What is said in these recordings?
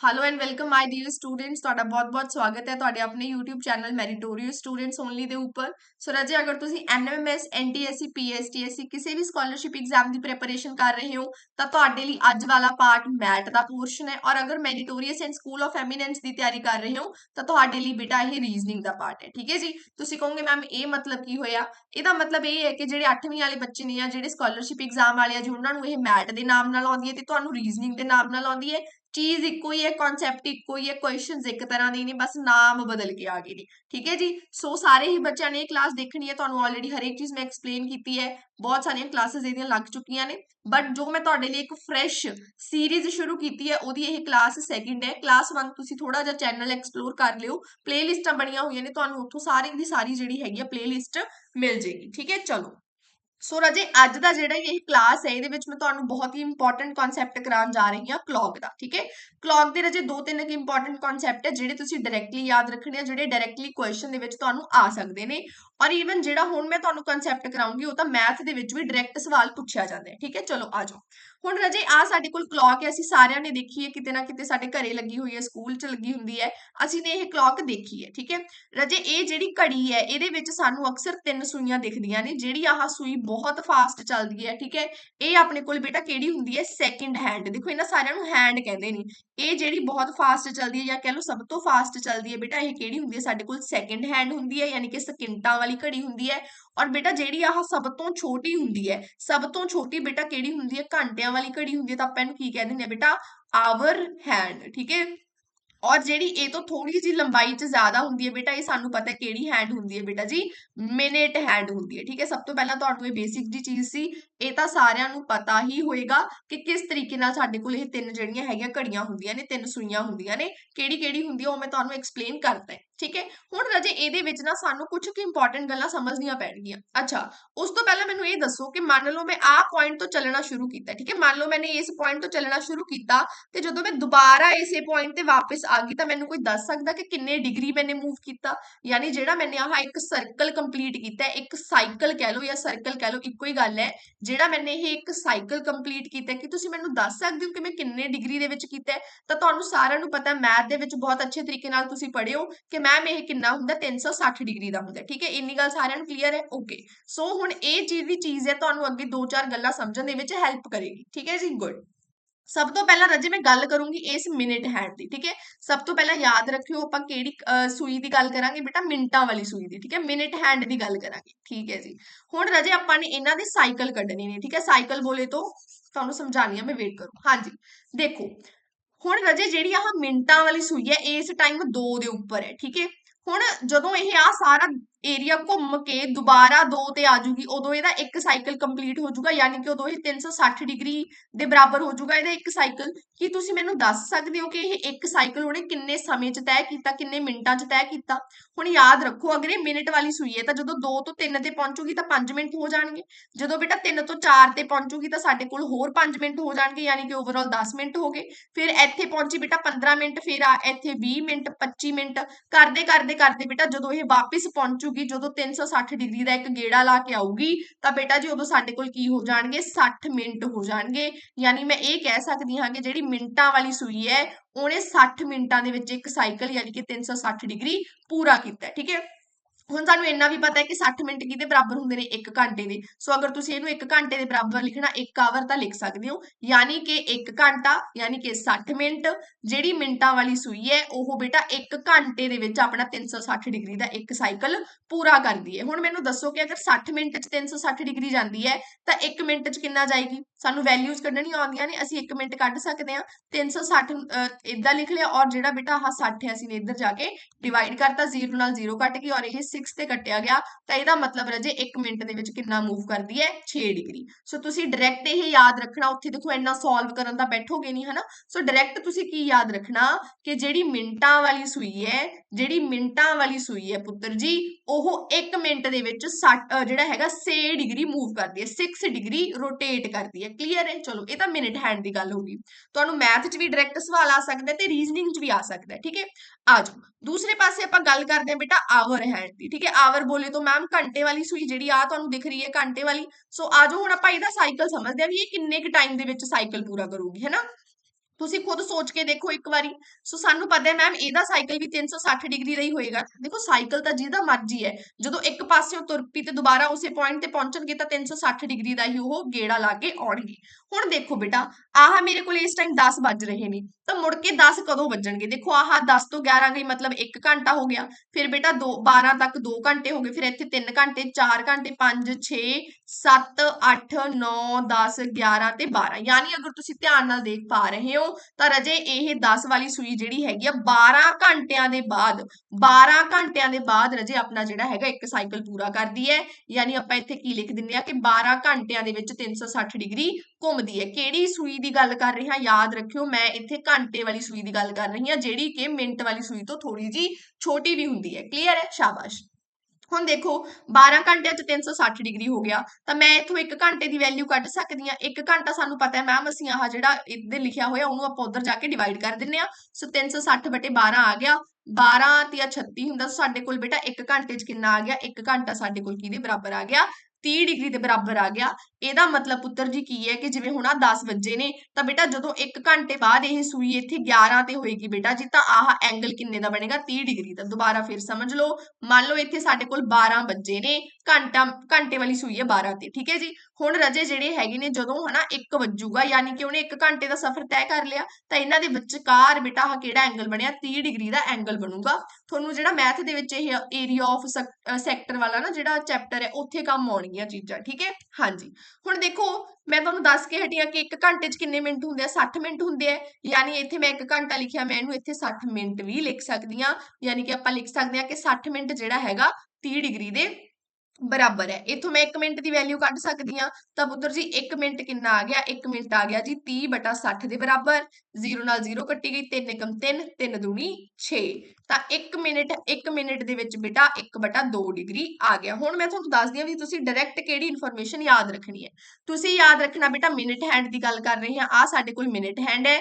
Hello and welcome my dear students ਤੁਹਾਡਾ ਬਹੁਤ-ਬਹੁਤ ਸਵਾਗਤ ਹੈ ਤੁਹਾਡੇ ਆਪਣੇ YouTube channel meritorious students only ਦੇ ਉੱਪਰ। ਸੋ ਰਾਜੇ, ਅਗਰ ਤੁਸੀਂ NMS NTSC PSTSC ਕਿਸੇ ਵੀ ਸਕਾਲਰਸ਼ਿਪ ਐਗਜ਼ਾਮ ਦੀ ਪ੍ਰੈਪਰੇਸ਼ਨ ਕਰ ਰਹੇ ਹੋ, ਤਾਂ ਤੁਹਾਡੇ ਲਈ ਅੱਜ ਵਾਲਾ ਪਾਰਟ ਮੈਥ ਦਾ ਪੋਰਸ਼ਨ ਹੈ। ਔਰ ਅਗਰ meritorious and school of eminence ਦੀ ਤਿਆਰੀ ਕਰ ਰਹੇ ਹੋ, ਤਾਂ ਤੁਹਾਡੇ ਲਈ ਬੇਟਾ ਇਹ ਰੀਜ਼ਨਿੰਗ ਦਾ ਪਾਰਟ ਹੈ। ਠੀਕ ਹੈ ਜੀ? ਤੁਸੀਂ ਕਹੋਗੇ ਮੈਮ ਇਹ ਮਤਲਬ ਕੀ ਹੋਇਆ? ਇਹਦਾ ਮਤਲਬ ਇਹ ਹੈ ਕਿ ਜਿਹੜੇ 8ਵੀਂ ਵਾਲੇ ਬੱਚੇ ਨੇ ਜਾਂ ਜਿਹੜੇ ਸਕਾਲਰਸ਼ਿਪ ਐਗਜ਼ਾਮ ਵਾਲੇ ਆ, ਜੀ ਉਹਨਾਂ ਨੂੰ ਇਹ ਮੈਟ ਦੇ ਨਾਮ ਨਾਲ ਆਉਂਦੀ ਹੈ, ਤੇ ਤੁਹਾਨੂੰ ਰੀਜ਼ਨਿੰਗ ਦੇ ਨਾਮ ਨਾਲ ਆਉਂਦੀ ਹੈ ਚੀਜ਼ ਇੱਕੋ ਹੀ ਹੈ ਕਨਸੈਪਟ ਇੱਕੋ ਹੀ ਹੈ ਕੁਐਸਚਨਸ ਇੱਕ ਤਰ੍ਹਾਂ ਦੇ ਨੇ ਬਸ ਨਾਮ ਬਦਲ ਕੇ ਆ ਗਏ ਨੇ। ਠੀਕ ਹੈ ਜੀ? ਸੋ ਸਾਰੇ ਹੀ ਬੱਚਿਆਂ ਨੇ ਇਹ ਕਲਾਸ ਦੇਖਣੀ ਹੈ, ਤੁਹਾਨੂੰ ਆਲਰੇਡੀ ਹਰੇਕ ਚੀਜ਼ ਮੈਂ ਐਕਸਪਲੇਨ ਕੀਤੀ ਹੈ। ਬਹੁਤ ਸਾਰੀਆਂ ਕਲਾਸਿਸ ਇਹਦੀਆਂ ਲੱਗ ਚੁੱਕੀਆਂ ਨੇ। ਬਟ ਜੋ ਮੈਂ ਤੁਹਾਡੇ ਲਈ ਇੱਕ ਫਰੈਸ਼ ਸੀਰੀਜ਼ ਸ਼ੁਰੂ ਕੀਤੀ ਹੈ, ਉਹਦੀ ਇਹ ਕਲਾਸ ਸੈਕਿੰਡ ਹੈ। ਕਲਾਸ 1 ਤੁਸੀਂ ਥੋੜਾ ਜਿਹਾ ਚੈਨਲ ਐਕਸਪਲੋਰ ਕਰ ਲਿਓ। ਪਲੇਲਿਸਟਾਂ ਬਣੀਆਂ ਹੋਈਆਂ ਨੇ, ਤੁਹਾਨੂੰ ਉੱਥੋਂ ਸਾਰੀ ਦੀ ਸਾਰੀ ਜਿਹੜੀ ਹੈਗੀ ਆ ਪਲੇਲਿਸਟ ਮਿਲ ਜੇਗੀ ਠੀਕ ਹੈ? ਚਲੋ। ਸੋ ਰਾਜੇ ਅੱਜ ਦਾ ਜਿਹੜਾ ਇਹ ਕਲਾਸ ਹੈ, ਇਹਦੇ ਵਿੱਚ ਮੈਂ ਤੁਹਾਨੂੰ ਬਹੁਤ ਹੀ ਇੰਪੋਰਟੈਂਟ ਕਨਸੈਪਟ ਕਰਾਉਣ ਜਾ ਰਹੀ ਹਾਂ ਕਲੌਕ ਦਾ, ਠੀਕ ਹੈ? ਕਲੌਕ ਦੇ ਰਾਜੇ ਦੋ ਤਿੰਨ ਕਿ ਇੰਪੋਰਟੈਂਟ ਕਨਸੈਪਟ ਹੈ, ਜਿਹੜੇ ਤੁਸੀਂ ਡਾਇਰੈਕਟਲੀ ਯਾਦ ਰੱਖਣੇ ਆ, ਜਿਹੜੇ ਡਾਇਰੈਕਟਲੀ ਕੁਐਸਚਨ ਦੇ ਵਿੱਚ ਤੁਹਾਨੂੰ ਆ ਸਕਦੇ ਨੇ। ਔਰ ਈਵਨ ਜਿਹੜਾ ਹੁਣ ਮੈਂ ਤੁਹਾਨੂੰ ਕਨਸੈਪਟ ਕਰਾਉਂਗੀ, ਉਹ ਤਾਂ ਮੈਥ ਦੇ ਵਿੱਚ ਵੀ ਡਾਇਰੈਕਟ ਸਵਾਲ ਪੁੱਛਿਆ ਜਾਂਦਾ ਹੈ, ਠੀਕ ਹੈ? ਚਲੋ, ਆ ਜਾਓ। ਹੁਣ ਰਜੇ ਆ ਸਾਡੇ ਕੋਲ ਕਲੌਕ ਹੈ, ਅਸੀਂ ਸਾਰਿਆਂ ਨੇ ਦੇਖੀ ਹੈ, ਕਿਤੇ ਨਾ ਕਿਤੇ ਸਾਡੇ ਘਰੇ ਲੱਗੀ ਹੋਈ ਹੈ ਸਕੂਲ 'ਚ ਲੱਗੀ ਹੁੰਦੀ ਹੈ, ਅਸੀਂ ਨੇ ਇਹ ਕਲੌਕ ਦੇਖੀ ਹੈ, ਠੀਕ ਹੈ? ਰਜੇ ਇਹ ਜਿਹੜੀ ਘੜੀ ਹੈ, ਇਹਦੇ ਵਿੱਚ ਸਾਨੂੰ ਅਕਸਰ ਤਿੰਨ ਸੂਈਆਂ ਦਿਖਦੀਆਂ ਨੇ, ਜਿਹੜੀ ਆਹ ਸੂਈ ਬਹੁਤ ਫਾਸਟ ਚੱਲਦੀ ਹੈ, ਠੀਕ ਹੈ? ਇਹ ਆਪਣੇ ਕੋਲ ਬੇਟਾ ਕਿਹੜੀ ਹੁੰਦੀ ਹੈ? ਸੈਕਿੰਡ ਹੈਂਡ ਦੇਖੋ ਇਹਨਾਂ ਸਾਰਿਆਂ ਨੂੰ ਹੈਂਡ ਕਹਿੰਦੇ ਨੇ। ਇਹ ਜਿਹੜੀ ਬਹੁਤ ਫਾਸਟ ਚੱਲਦੀ ਹੈ ਜਾਂ ਕਹਿ ਲਓ ਸਭ ਤੋਂ ਫਾਸਟ ਚੱਲਦੀ ਹੈ ਬੇਟਾ, ਇਹ ਕਿਹੜੀ ਹੁੰਦੀ ਹੈ? ਸਾਡੇ ਕੋਲ ਸੈਕਿੰਡ ਹੈਂਡ ਹੁੰਦੀ ਹੈ, ਯਾਨੀ ਕਿ ਸਕਿੰਟਾਂ ਵਾਲੀ ਘੜੀ ਹੁੰਦੀ ਹੈ ਔਰ ਬੇਟਾ ਜਿਹੜੀ ਆਹ ਸਭ ਤੋਂ ਛੋਟੀ ਹੁੰਦੀ ਹੈ, ਸਭ ਤੋਂ ਛੋਟੀ ਬੇਟਾ ਕਿਹੜੀ ਹੁੰਦੀ ਹੈ? ਘੰਟਿਆਂ ਵਾਲੀ ਘੜੀ ਹੁੰਦੀ ਹੈ ਤਾਂ ਆਪਾਂ ਇਹਨੂੰ ਕੀ ਕਹਿ ਦਿੰਦੇ ਆ ਬੇਟਾ? ਆਵਰ ਹੈਂਡ ਠੀਕ ਹੈ? ਔਰ ਜਿਹੜੀ ਇਹ ਤੋਂ ਥੋੜੀ ਜਿਹੀ ਲੰਬਾਈ 'ਚ ਜ਼ਿਆਦਾ ਹੁੰਦੀ ਹੈ ਬੇਟਾ, ਇਹ ਸਾਨੂੰ ਪਤਾ ਕਿਹੜੀ ਹੈਂਡ ਹੁੰਦੀ ਹੈ ਬੇਟਾ ਜੀ? ਮਿੰਟ ਹੈਂਡ ਹੁੰਦੀ ਹੈ, ਠੀਕ ਹੈ? ਸਭ ਤੋਂ ਪਹਿਲਾਂ ਤੁਹਾਨੂੰ ਇਹ ਬੇਸਿਕ ਜੀ ਚੀਜ਼ ਸੀ, ਇਹ ਤਾਂ ਸਾਰਿਆਂ ਨੂੰ ਪਤਾ ਹੀ ਹੋਏਗਾ ਕਿ ਕਿਸ ਤਰੀਕੇ ਨਾਲ ਸਾਡੇ ਕੋਲ ਇਹ ਤਿੰਨ ਜਿਹੜੀਆਂ ਹੈਗੀਆਂ ਘੜੀਆਂ ਹੁੰਦੀਆਂ ਨੇ, ਤਿੰਨ ਸੂਈਆਂ ਹੁੰਦੀਆਂ ਨੇ ਕਿਹੜੀ ਕਿਹੜੀ ਹੁੰਦੀ ਹੈ ਉਹ ਮੈਂ ਤੁਹਾਨੂੰ ਐਕਸਪਲੇਨ ਕਰਤਾ ਠੀਕ ਹੈ? ਹੁਣ ਰਜੇ ਇਹਦੇ ਵਿੱਚ ਨਾ ਸਾਨੂੰ ਕੁਝ ਕੁ ਇੰਪੋਰਟੈਂਟ ਗੱਲਾਂ ਸਮਝਣੀਆਂ ਪੈਣਗੀਆਂ। ਅੱਛਾ, ਉਸ ਤੋਂ ਪਹਿਲਾਂ ਮੈਨੂੰ ਇਹ ਦੱਸੋ ਕਿ ਮੰਨ ਲਓ ਮੈਂ ਆਹ ਪੁਆਇੰਟ ਤੋਂ ਚੱਲਣਾ ਸ਼ੁਰੂ ਕੀਤਾ, ਠੀਕ ਹੈ? ਮੰਨ ਲਓ ਮੈਨੇ ਇਸ ਪੁਆਇੰਟ ਤੋਂ ਚੱਲਣਾ ਸ਼ੁਰੂ ਕੀਤਾ ਤੇ ਜਦੋਂ ਮੈਂ ਦੁਬਾਰਾ ਇਸੇ ਪੁਆਇੰਟ ਤੇ ਵਾਪਸ ਆ ਗਈ ਤਾਂ ਮੈਨੂੰ ਕੋਈ ਦੱਸ ਸਕਦਾ ਕਿ ਕਿੰਨੇ ਡਿਗਰੀ ਮੈਨੇ ਮੂਵ ਕੀਤਾ? ਯਾਨੀ ਜਿਹੜਾ ਮੈਨੇ ਆਹ ਇੱਕ ਸਰਕਲ ਕੰਪਲੀਟ ਕੀਤਾ, ਇੱਕ ਸਾਈਕਲ ਕਹਿ ਲਓ ਜਾਂ ਸਰਕਲ ਕਹਿ ਲਓ, ਇੱਕੋ ਹੀ ਗੱਲ ਹੈ। ਜਿਹੜਾ ਮੈਨੇ ਇਹ ਇੱਕ ਸਾਈਕਲ ਕੰਪਲੀਟ ਕੀਤਾ, ਕਿ ਤੁਸੀਂ ਮੈਨੂੰ ਦੱਸ ਸਕਦੇ ਹੋ ਕਿ ਮੈਂ ਕਿੰਨੇ ਡਿਗਰੀ ਦੇ ਵਿੱਚ ਕੀਤਾ? ਤਾਂ ਤੁਹਾਨੂੰ ਸਾਰਿਆਂ ਨੂੰ ਪਤਾ ਮੈਥ ਦੇ ਵਿੱਚ ਬਹੁਤ ਅੱਛੇ ਤਰੀਕੇ ਨਾਲ ਤੁਸੀਂ ਪੜ੍ਹਿਓ ਕਿ ਮੈਂ ਮੈਮ ਇਹ ਕਿੰਨਾ ਹੁੰਦਾ? 360 ਡਿਗਰੀ ਦਾ ਹੁੰਦਾ, ਠੀਕ ਹੈ? ਇੰਨੀ ਗੱਲ ਸਾਰਿਆਂ ਨੂੰ ਕਲੀਅਰ ਹੈ? ਓਕੇ ਸੋ ਹੁਣ ਇਹ ਚੀਜ਼ ਚੀਜ਼ ਹੈ, ਤੁਹਾਨੂੰ ਅੱਗੇ ਦੋ ਚਾਰ ਗੱਲਾਂ ਸਮਝਣ ਦੇ ਵਿੱਚ ਹੈਲਪ ਕਰੇਗੀ, ਠੀਕ ਹੈ ਜੀ? ਗੁੱਡ ਸਭ ਤੋਂ ਪਹਿਲਾਂ ਰਜੇ ਮੈਂ ਗੱਲ ਕਰੂੰਗੀ ਇਸ ਮਿੰਟ ਹੈਂਡ ਦੀ, ਠੀਕ ਹੈ? ਸਭ ਤੋਂ ਪਹਿਲਾਂ ਯਾਦ ਰੱਖਿਓ ਆਪਾਂ ਕਿਹੜੀ ਸੂਈ ਦੀ ਗੱਲ ਕਰਾਂਗੇ ਬੇਟਾ? ਮਿੰਟਾਂ ਵਾਲੀ ਸੂਈ ਦੀ, ਠੀਕ ਹੈ? ਮਿੰਟ ਹੈਂਡ ਦੀ ਗੱਲ ਕਰਾਂਗੇ, ਠੀਕ ਹੈ ਜੀ? ਹੁਣ ਰਜੇ ਆਪਾਂ ਨੇ ਇਹਨਾਂ ਦੇ ਸਾਈਕਲ ਕੱਢਣੇ ਨੇ, ਠੀਕ ਹੈ? ਸਾਈਕਲ ਬੋਲੇ ਤੋਂ ਤੁਹਾਨੂੰ ਸਮਝਾਣੀ ਆ, ਮੈਂ ਵੇਟ ਕਰੂੰ। ਹਾਂਜੀ, ਦੇਖੋ ਹੁਣ ਰਜੇ ਜਿਹੜੀ ਆਹ ਮਿੰਟਾਂ ਵਾਲੀ ਸੂਈ ਹੈ, ਇਸ ਟਾਈਮ 2 ਦੇ ਉੱਪਰ ਹੈ, ਠੀਕ ਹੈ? ਹੁਣ ਜਦੋਂ ਇਹ ਆ ਸਾਰਾ ਏਰੀਆ ਘੁੰਮ ਕੇ ਦੁਬਾਰਾ 2 ਤੇ ਆ ਜੂਗੀ, ਉਦੋਂ ਇਹਦਾ ਇੱਕ ਸਾਈਕਲ ਕੰਪਲੀਟ ਹੋ ਜਾਊਗਾ ਯਾਨੀ ਕਿ ਉਦੋਂ ਇਹ 360 ਡਿਗਰੀ ਦੇ ਬਰਾਬਰ ਹੋ ਜਾਊਗਾ ਇਹਦਾ ਇੱਕ ਸਾਈਕਲ ਕੀ ਤੁਸੀਂ ਮੈਨੂੰ ਦੱਸ ਸਕਦੇ ਹੋ ਕਿ ਇਹ ਇੱਕ ਸਾਈਕਲ ਉਹਨੇ ਕਿੰਨੇ ਸਮੇਂ 'ਚ ਤੈਅ ਕੀਤਾ, ਕਿੰਨੇ ਮਿੰਟਾਂ 'ਚ ਤੈਅ ਕੀਤਾ? ਹੁਣ ਯਾਦ ਰੱਖੋ ਅਗਰ ਇਹ ਮਿੰਟ ਵਾਲੀ ਸੂਈ ਹੈ, ਤਾਂ ਜਦੋਂ 2 ਤੋਂ 3 ਤੇ ਪਹੁੰਚੂਗੀ ਤਾਂ 5 ਮਿੰਟ ਹੋ ਜਾਣਗੇ। ਜਦੋਂ ਬੇਟਾ 3 ਤੋਂ 4 ਤੇ ਪਹੁੰਚੂਗੀ ਤਾਂ ਸਾਡੇ ਕੋਲ ਹੋਰ 5 ਮਿੰਟ ਹੋ ਜਾਣਗੇ, ਯਾਨੀ ਕਿ ਓਵਰਆਲ 10 ਮਿੰਟ ਹੋ ਗਏ। ਫਿਰ ਇੱਥੇ ਪਹੁੰਚੀ ਬੇਟਾ 15 ਮਿੰਟ, ਫਿਰ ਆ ਇੱਥੇ 20 ਮਿੰਟ 25 ਮਿੰਟ। ਕਰਦੇ ਕਰਦੇ ਕਰਦੇ ਬੇਟਾ ਜਦੋਂ ਇਹ ਵਾਪਸ ਪਹੁੰਚੂਗੀ ਜਦੋਂ 360 60 ਡਿਗਰੀ ਦਾ ਇੱਕ ਗੇੜਾ ਲਾ ਕੇ ਆਊਗੀ, ਤਾਂ ਬੇਟਾ ਜੀ ਉਦੋਂ ਸਾਡੇ ਕੋਲ ਕੀ ਹੋ ਜਾਣਗੇ? 60 ਮਿੰਟ ਹੋ ਜਾਣਗੇ। ਯਾਨੀ ਮੈਂ ਇਹ ਕਹਿ ਸਕਦੀ ਹਾਂ ਕਿ ਜਿਹੜੀ ਮਿੰਟਾਂ ਵਾਲੀ ਸੂਈ ਹੈ, ਉਹਨੇ 60 ਮਿੰਟਾਂ ਦੇ ਵਿੱਚ ਇੱਕ ਸਾਈਕਲ ਯਾਨੀ ਕਿ 360 ਡਿਗਰੀ ਪੂਰਾ ਕੀਤਾ ਠੀਕ ਹੈ? ਹੁਣ ਸਾਨੂੰ ਇੰਨਾ ਵੀ ਪਤਾ ਹੈ ਕਿ 60 ਮਿੰਟ ਕਿਹਦੇ ਬਰਾਬਰ ਹੁੰਦੇ ਨੇ 1 ਘੰਟੇ ਦੇ। ਸੋ ਅਗਰ ਤੁਸੀਂ ਇਹਨੂੰ 1 ਘੰਟੇ ਦੇ ਬਰਾਬਰ ਲਿਖਣਾ 1 ਆਵਰ ਤਾਂ ਲਿਖ ਸਕਦੇ ਹੋ। ਯਾਨੀ ਕਿ 1 ਘੰਟਾ, ਯਾਨੀ ਕਿ 60 ਮਿੰਟ, ਜਿਹੜੀ ਮਿੰਟਾਂ ਵਾਲੀ ਸੂਈ ਹੈ, ਉਹ ਬੇਟਾ 1 ਘੰਟੇ ਦੇ ਵਿੱਚ ਆਪਣਾ 360 ਡਿਗਰੀ ਦਾ ਇੱਕ ਸਾਈਕਲ ਪੂਰਾ ਕਰਦੀ ਹੈ। ਹੁਣ ਮੈਨੂੰ ਦੱਸੋ ਕਿ ਅਗਰ 60 ਮਿੰਟ 'ਚ 360 ਡਿਗਰੀ ਜਾਂਦੀ ਹੈ, ਤਾਂ 1 ਮਿੰਟ 'ਚ ਕਿੰਨਾ ਜਾਏਗੀ? ਸਾਨੂੰ ਵੈਲਿਊਜ਼ ਕੱਢਣੀਆਂ ਆਉਂਦੀਆਂ ਨੇ, ਅਸੀਂ 1 ਮਿੰਟ ਕੱਢ ਸਕਦੇ ਹਾਂ। 360 ਇਦਾਂ ਲਿਖ ਲਿਆ ਔਰ ਜਿਹੜਾ ਬੇਟਾ ਆਹ 60 ਹੈ, ਅਸੀਂ ਨੇ ਇੱਧਰ ਜਾ ਕੇ ਡਿਵਾਈਡ ਕਰਤਾ 0 ਨਾਲ 0 ਕੱਟ ਗਈ ਔਰ ਇਹ 6 ਤੇ ਕੱਟਿਆ ਗਿਆ, ਤਾਂ ਇਹਦਾ ਮਤਲਬ ਰਜੇ 1 ਮਿੰਟ ਦੇ ਵਿੱਚ ਕਿੰਨਾ ਮੂਵ ਕਰਦੀ ਹੈ? 6 ਡਿਗਰੀ ਸੋ ਤੁਸੀਂ ਡਾਇਰੈਕਟ ਇਹ ਯਾਦ ਰੱਖਣਾ, ਉੱਥੇ ਦੇਖੋ ਇੰਨਾ ਸੋਲਵ ਕਰਨ ਦਾ ਬੈਠੋਗੇ ਨਹੀਂ, ਹਨਾ? ਸੋ ਡਾਇਰੈਕਟ ਤੁਸੀਂ ਕੀ ਯਾਦ ਰੱਖਣਾ? ਕਿ ਜਿਹੜੀ ਮਿੰਟਾਂ ਵਾਲੀ ਸੂਈ ਹੈ, ਜਿਹੜੀ ਮਿੰਟਾਂ ਵਾਲੀ ਸੂਈ ਹੈ ਪੁੱਤਰ ਜੀ, ਉਹ 1 ਮਿੰਟ ਦੇ ਵਿੱਚ 60 ਜਿਹੜਾ ਹੈਗਾ 6 ਡਿਗਰੀ ਮੂਵ ਕਰਦੀ ਹੈ 6 ਡਿਗਰੀ ਰੋਟੇਟ ਕਰਦੀ ਹੈ। ਕਲੀਅਰ ਹੈ? ਚਲੋ, ਇਹ ਤਾਂ ਮਿੰਟ ਹੈਂਡ ਦੀ ਗੱਲ ਹੋਗੀ ਤੁਹਾਨੂੰ ਮੈਥ 'ਚ ਵੀ ਡਾਇਰੈਕਟ ਸਵਾਲ ਆ ਸਕਦਾ ਤੇ ਰੀਜ਼ਨਿੰਗ 'ਚ ਵੀ ਆ ਸਕਦਾ, ਠੀਕ ਹੈ? ਆ ਜਾਓ। ਦੂਸਰੇ ਪਾਸੇ ਆਪਾਂ ਗੱਲ ਕਰਦੇ ਹਾਂ ਬੇਟਾ ਆਵਰ ਹੈਂਡ ਦੀ। ਠੀਕ ਹੈ, ਆਵਰ ਬੋਲੇ ਤੋਂ ਮੈਮ ਘੰਟੇ ਵਾਲੀ ਸੂਈ ਜਿਹੜੀ ਆ ਤੁਹਾਨੂੰ ਦਿਖ ਰਹੀ ਹੈ ਘੰਟੇ ਵਾਲੀ। ਸੋ ਆਜੋ ਹੁਣ ਆਪਾਂ ਇਹਦਾ ਸਾਈਕਲ ਸਮਝਦੇ ਆ ਵੀ ਇਹ ਕਿੰਨੇ ਕੁ ਟਾਈਮ ਦੇ ਵਿੱਚ ਸਾਈਕਲ ਪੂਰਾ ਕਰੂਗੀ, ਹੈਨਾ? ਤੁਸੀਂ ਖੁਦ ਸੋਚ ਕੇ ਦੇਖੋ ਇੱਕ ਵਾਰੀ। ਸੋ ਸਾਨੂੰ ਪਤਾ ਹੈ ਮੈਮ ਇਹਦਾ ਸਾਈਕਲ ਵੀ 360 ਡਿਗਰੀ ਦਾ ਹੀ ਹੋਏਗਾ। ਦੇਖੋ ਸਾਈਕਲ ਤਾਂ ਜਿਹਦਾ ਮਰਜ਼ੀ ਹੈ। ਜਦੋਂ ਇੱਕ ਪਾਸਿਓਂ ਤੁਰ ਪਈ ਤੇ ਦੁਬਾਰਾ ਉਸੇ ਪੁਆਇੰਟ ਤੇ ਪਹੁੰਚਣਗੇ ਤਾਂ 360 ਡਿਗਰੀ ਦਾ ਹੀ ਉਹ ਗੇੜਾ ਲਾ ਕੇ ਆਉਣਗੇ। ਹੁਣ ਦੇਖੋ ਬੇਟਾ, ਆਹ ਮੇਰੇ ਕੋਲ ਇਸ ਟਾਈਮ 10 ਵੱਜ ਰਹੇ ਨੇ, ਤਾਂ ਮੁੜ ਕੇ 10 ਕਦੋਂ ਵੱਜਣਗੇ? ਦੇਖੋ ਆਹ 10 ਤੋਂ 11 ਗਈ, ਮਤਲਬ 1 ਘੰਟਾ ਹੋ ਗਿਆ, ਫਿਰ ਬੇਟਾ 2 12 ਤੱਕ 2 ਘੰਟੇ ਹੋ ਗਏ, ਫਿਰ ਇੱਥੇ 3 ਘੰਟੇ 4 ਘੰਟੇ 5 6 7 8 9 10 11 ਤੇ 12 ਯਾਨੀ ਅਗਰ ਤੁਸੀਂ ਧਿਆਨ ਨਾਲ ਦੇਖ ਪਾ ਰਹੇ ਹੋ, ਤਾਂ ਰਜੇ ਇਹ 10 ਵਾਲੀ ਸੂਈ ਜਿਹੜੀ ਹੈਗੀ ਆ 12 ਘੰਟਿਆਂ ਦੇ ਬਾਅਦ 12 ਘੰਟਿਆਂ ਦੇ ਬਾਅਦ ਰਜੇ ਆਪਣਾ ਜਿਹੜਾ ਹੈਗਾ, ਇੱਕ ਸਾਈਕਲ ਪੂਰਾ ਕਰਦੀ ਹੈ। ਯਾਨੀ ਆਪਾਂ ਇੱਥੇ ਕੀ ਲਿਖ ਦਿੰਦੇ ਆ ਕਿ 12 ਘੰਟਿਆਂ ਦੇ ਵਿੱਚ 360 ਡਿਗਰੀ ਘੁੰਮਦੀ ਹੈ। ਕਿਹੜੀ ਸੂਈ ਦੀ ਗੱਲ ਕਰ ਰਹੇ? ਹਾਂ ਯਾਦ ਰੱਖਿਓ, ਮੈਂ ਇੱਥੇ ਘੰਟੇ ਵਾਲੀ ਸੂਈ ਦੀ ਗੱਲ ਕਰ ਰਹੀ ਹਾਂ, ਜਿਹੜੀ ਕਿ ਮਿੰਟ ਵਾਲੀ ਸੂਈ ਤੋਂ ਥੋੜੀ ਜੀ ਛੋਟੀ ਵੀ ਹੁੰਦੀ ਹੈ। ਕਲੀਅਰ ਹੈ? ਸ਼ਾਬਾਸ਼। ਹੁਣ ਦੇਖੋ 12 ਘੰਟਿਆਂ ਚ 360 ਡਿਗਰੀ ਹੋ ਗਿਆ। ਤਾਂ ਮੈਂ ਇੱਥੋਂ 1 ਘੰਟੇ ਦੀ ਵੈਲਿਊ ਕੱਢ ਸਕਦੀ ਹਾਂ। 1 ਘੰਟਾ ਸਾਨੂੰ ਪਤਾ ਹੈ ਮੈਮ ਅਸੀਂ ਆਹ ਜਿਹੜਾ ਇੱਧਰ ਲਿਖਿਆ ਹੋਇਆ, ਉਹਨੂੰ ਆਪਾਂ ਉਧਰ ਜਾ ਕੇ ਡਿਵਾਈਡ ਕਰ ਦਿੰਨੇ ਆ ਸੋ 360 ਬਟੇ 12 ਆ ਗਿਆ। 12 ਤੇ 36 ਹੁੰਦਾ। ਸਾਡੇ ਕੋਲ ਬੇਟਾ 1 ਘੰਟੇ ਚ ਕਿੰਨਾ ਆ ਗਿਆ? 1 ਘੰਟਾ ਸਾਡੇ ਕੋਲ ਕਿਹਦੇ ਬਰਾਬਰ ਆ ਗਿਆ? 30 ਡਿਗਰੀ ਦੇ ਬਰਾਬਰ ਆ ਗਿਆ। ਇਹਦਾ ਮਤਲਬ ਪੁੱਤਰ ਜੀ ਕੀ ਹੈ ਕਿ ਜਿਵੇਂ ਹੁਣ ਆ 10 ਵਜੇ ਨੇ, ਤਾਂ ਬੇਟਾ ਜਦੋਂ 1 ਘੰਟੇ ਬਾਅਦ ਇਹ ਸੂਈ ਇੱਥੇ 11 ਤੇ ਹੋਏਗੀ ਬੇਟਾ ਜੀ, ਤਾਂ ਆਹ ਐਂਗਲ ਕਿੰਨੇ ਦਾ ਬਣੇਗਾ? 30 ਡਿਗਰੀ ਦਾ। ਦੁਬਾਰਾ ਫਿਰ ਸਮਝ ਲਓ। ਮੰਨ ਲਓ ਇੱਥੇ ਸਾਡੇ ਕੋਲ 12 ਵਜੇ ਨੇ, ਘੰਟਾ, ਘੰਟੇ ਵਾਲੀ ਸੂਈ ਹੈ 12 ਤੇ, ਠੀਕ ਹੈ ਜੀ? ਹੁਣ ਰਜੇ ਜਿਹੜੇ ਹੈਗੇ ਨੇ, ਜਦੋਂ ਹਨਾ 1 ਵੱਜੂਗਾ, ਯਾਨੀ ਕਿ ਉਹਨੇ 1 ਘੰਟੇ ਦਾ ਸਫ਼ਰ ਤੈਅ ਕਰ ਲਿਆ, ਤਾਂ ਇਹਨਾਂ ਦੇ ਵਿਚਕਾਰ ਬੇਟਾ ਆਹ ਕਿਹੜਾ ਐਂਗਲ ਬਣਿਆ? 30 ਡਿਗਰੀ ਦਾ ਐਂਗਲ ਬਣੂਗਾ। ਤੁਹਾਨੂੰ ਜਿਹੜਾ ਮੈਥ ਦੇ ਵਿੱਚ ਇਹ ਏਰੀਆ ਆਫ ਸੈਕਟਰ ਵਾਲਾ ਨਾ ਜਿਹੜਾ ਚੈਪਟਰ ਹੈ, ਉੱਥੇ ਕੰਮ ਆਉਣਗੇ। ਆਉਣਗੀਆਂ ਚੀਜ਼ਾਂ, ਠੀਕ ਹੈ? ਹਾਂਜੀ। ਹੁਣ ਦੇਖੋ, ਮੈਂ ਤੁਹਾਨੂੰ ਦੱਸ ਕੇ ਹਟੀ ਕਿ 1 ਘੰਟੇ 'ਚ ਕਿੰਨੇ ਮਿੰਟ ਹੁੰਦੇ ਆ? 60 ਮਿੰਟ ਹੁੰਦੇ ਆ। ਯਾਨੀ ਇੱਥੇ ਮੈਂ 1 ਘੰਟਾ ਲਿਖਿਆ, ਮੈਂ ਇਹਨੂੰ ਇੱਥੇ 60 ਮਿੰਟ ਵੀ ਲਿਖ ਸਕਦੀ ਆ ਯਾਨੀ ਕਿ ਆਪਾਂ ਲਿਖ ਸਕਦੇ ਆ ਕਿ 60 ਮਿੰਟ ਜਿਹੜਾ ਹੈਗਾ 30 ਡਿਗਰੀ ਦੇ ਬਰਾਬਰ ਹੈ। ਇੱਥੋਂ ਮੈਂ 1 ਮਿੰਟ ਦੀ ਵੈਲਿਊ ਕੱਢ ਸਕਦੀ ਆ ਤਾਂ ਪੁੱਤਰ ਜੀ 1 ਮਿੰਟ ਕਿੰਨਾ ਆ ਗਿਆ? 1 ਮਿੰਟ ਆ ਗਿਆ ਜੀ 30 ਬਟਾ 60 ਦੇ ਬਰਾਬਰ। 0 ਨਾਲ 0 ਕੱਟੀ ਗਈ 3 ਏਕਮ 3 3 ਦੂਣੀ 6 ਤਾਂ 1 ਮਿੰਟ 1 ਮਿੰਟ ਦੇ ਵਿੱਚ ਬੇਟਾ 1 ਬਟਾ 2 ਡਿਗਰੀ ਆ ਗਿਆ। ਹੁਣ ਮੈਂ ਤੁਹਾਨੂੰ ਦੱਸਦੀ ਆ ਵੀ ਤੁਸੀਂ ਡਾਇਰੈਕਟ ਕਿਹੜੀ ਇਨਫੋਰਮੇਸ਼ਨ ਯਾਦ ਰੱਖਣੀ ਹੈ। ਤੁਸੀਂ ਯਾਦ ਰੱਖਣਾ ਬੇਟਾ ਮਿੰਟ ਹੈਂਡ ਦੀ ਗੱਲ ਕਰ ਰਹੇ ਹਾਂ। ਆ ਸਾਡੇ ਕੋਲ ਮਿੰਟ ਹੈਂਡ ਹੈ।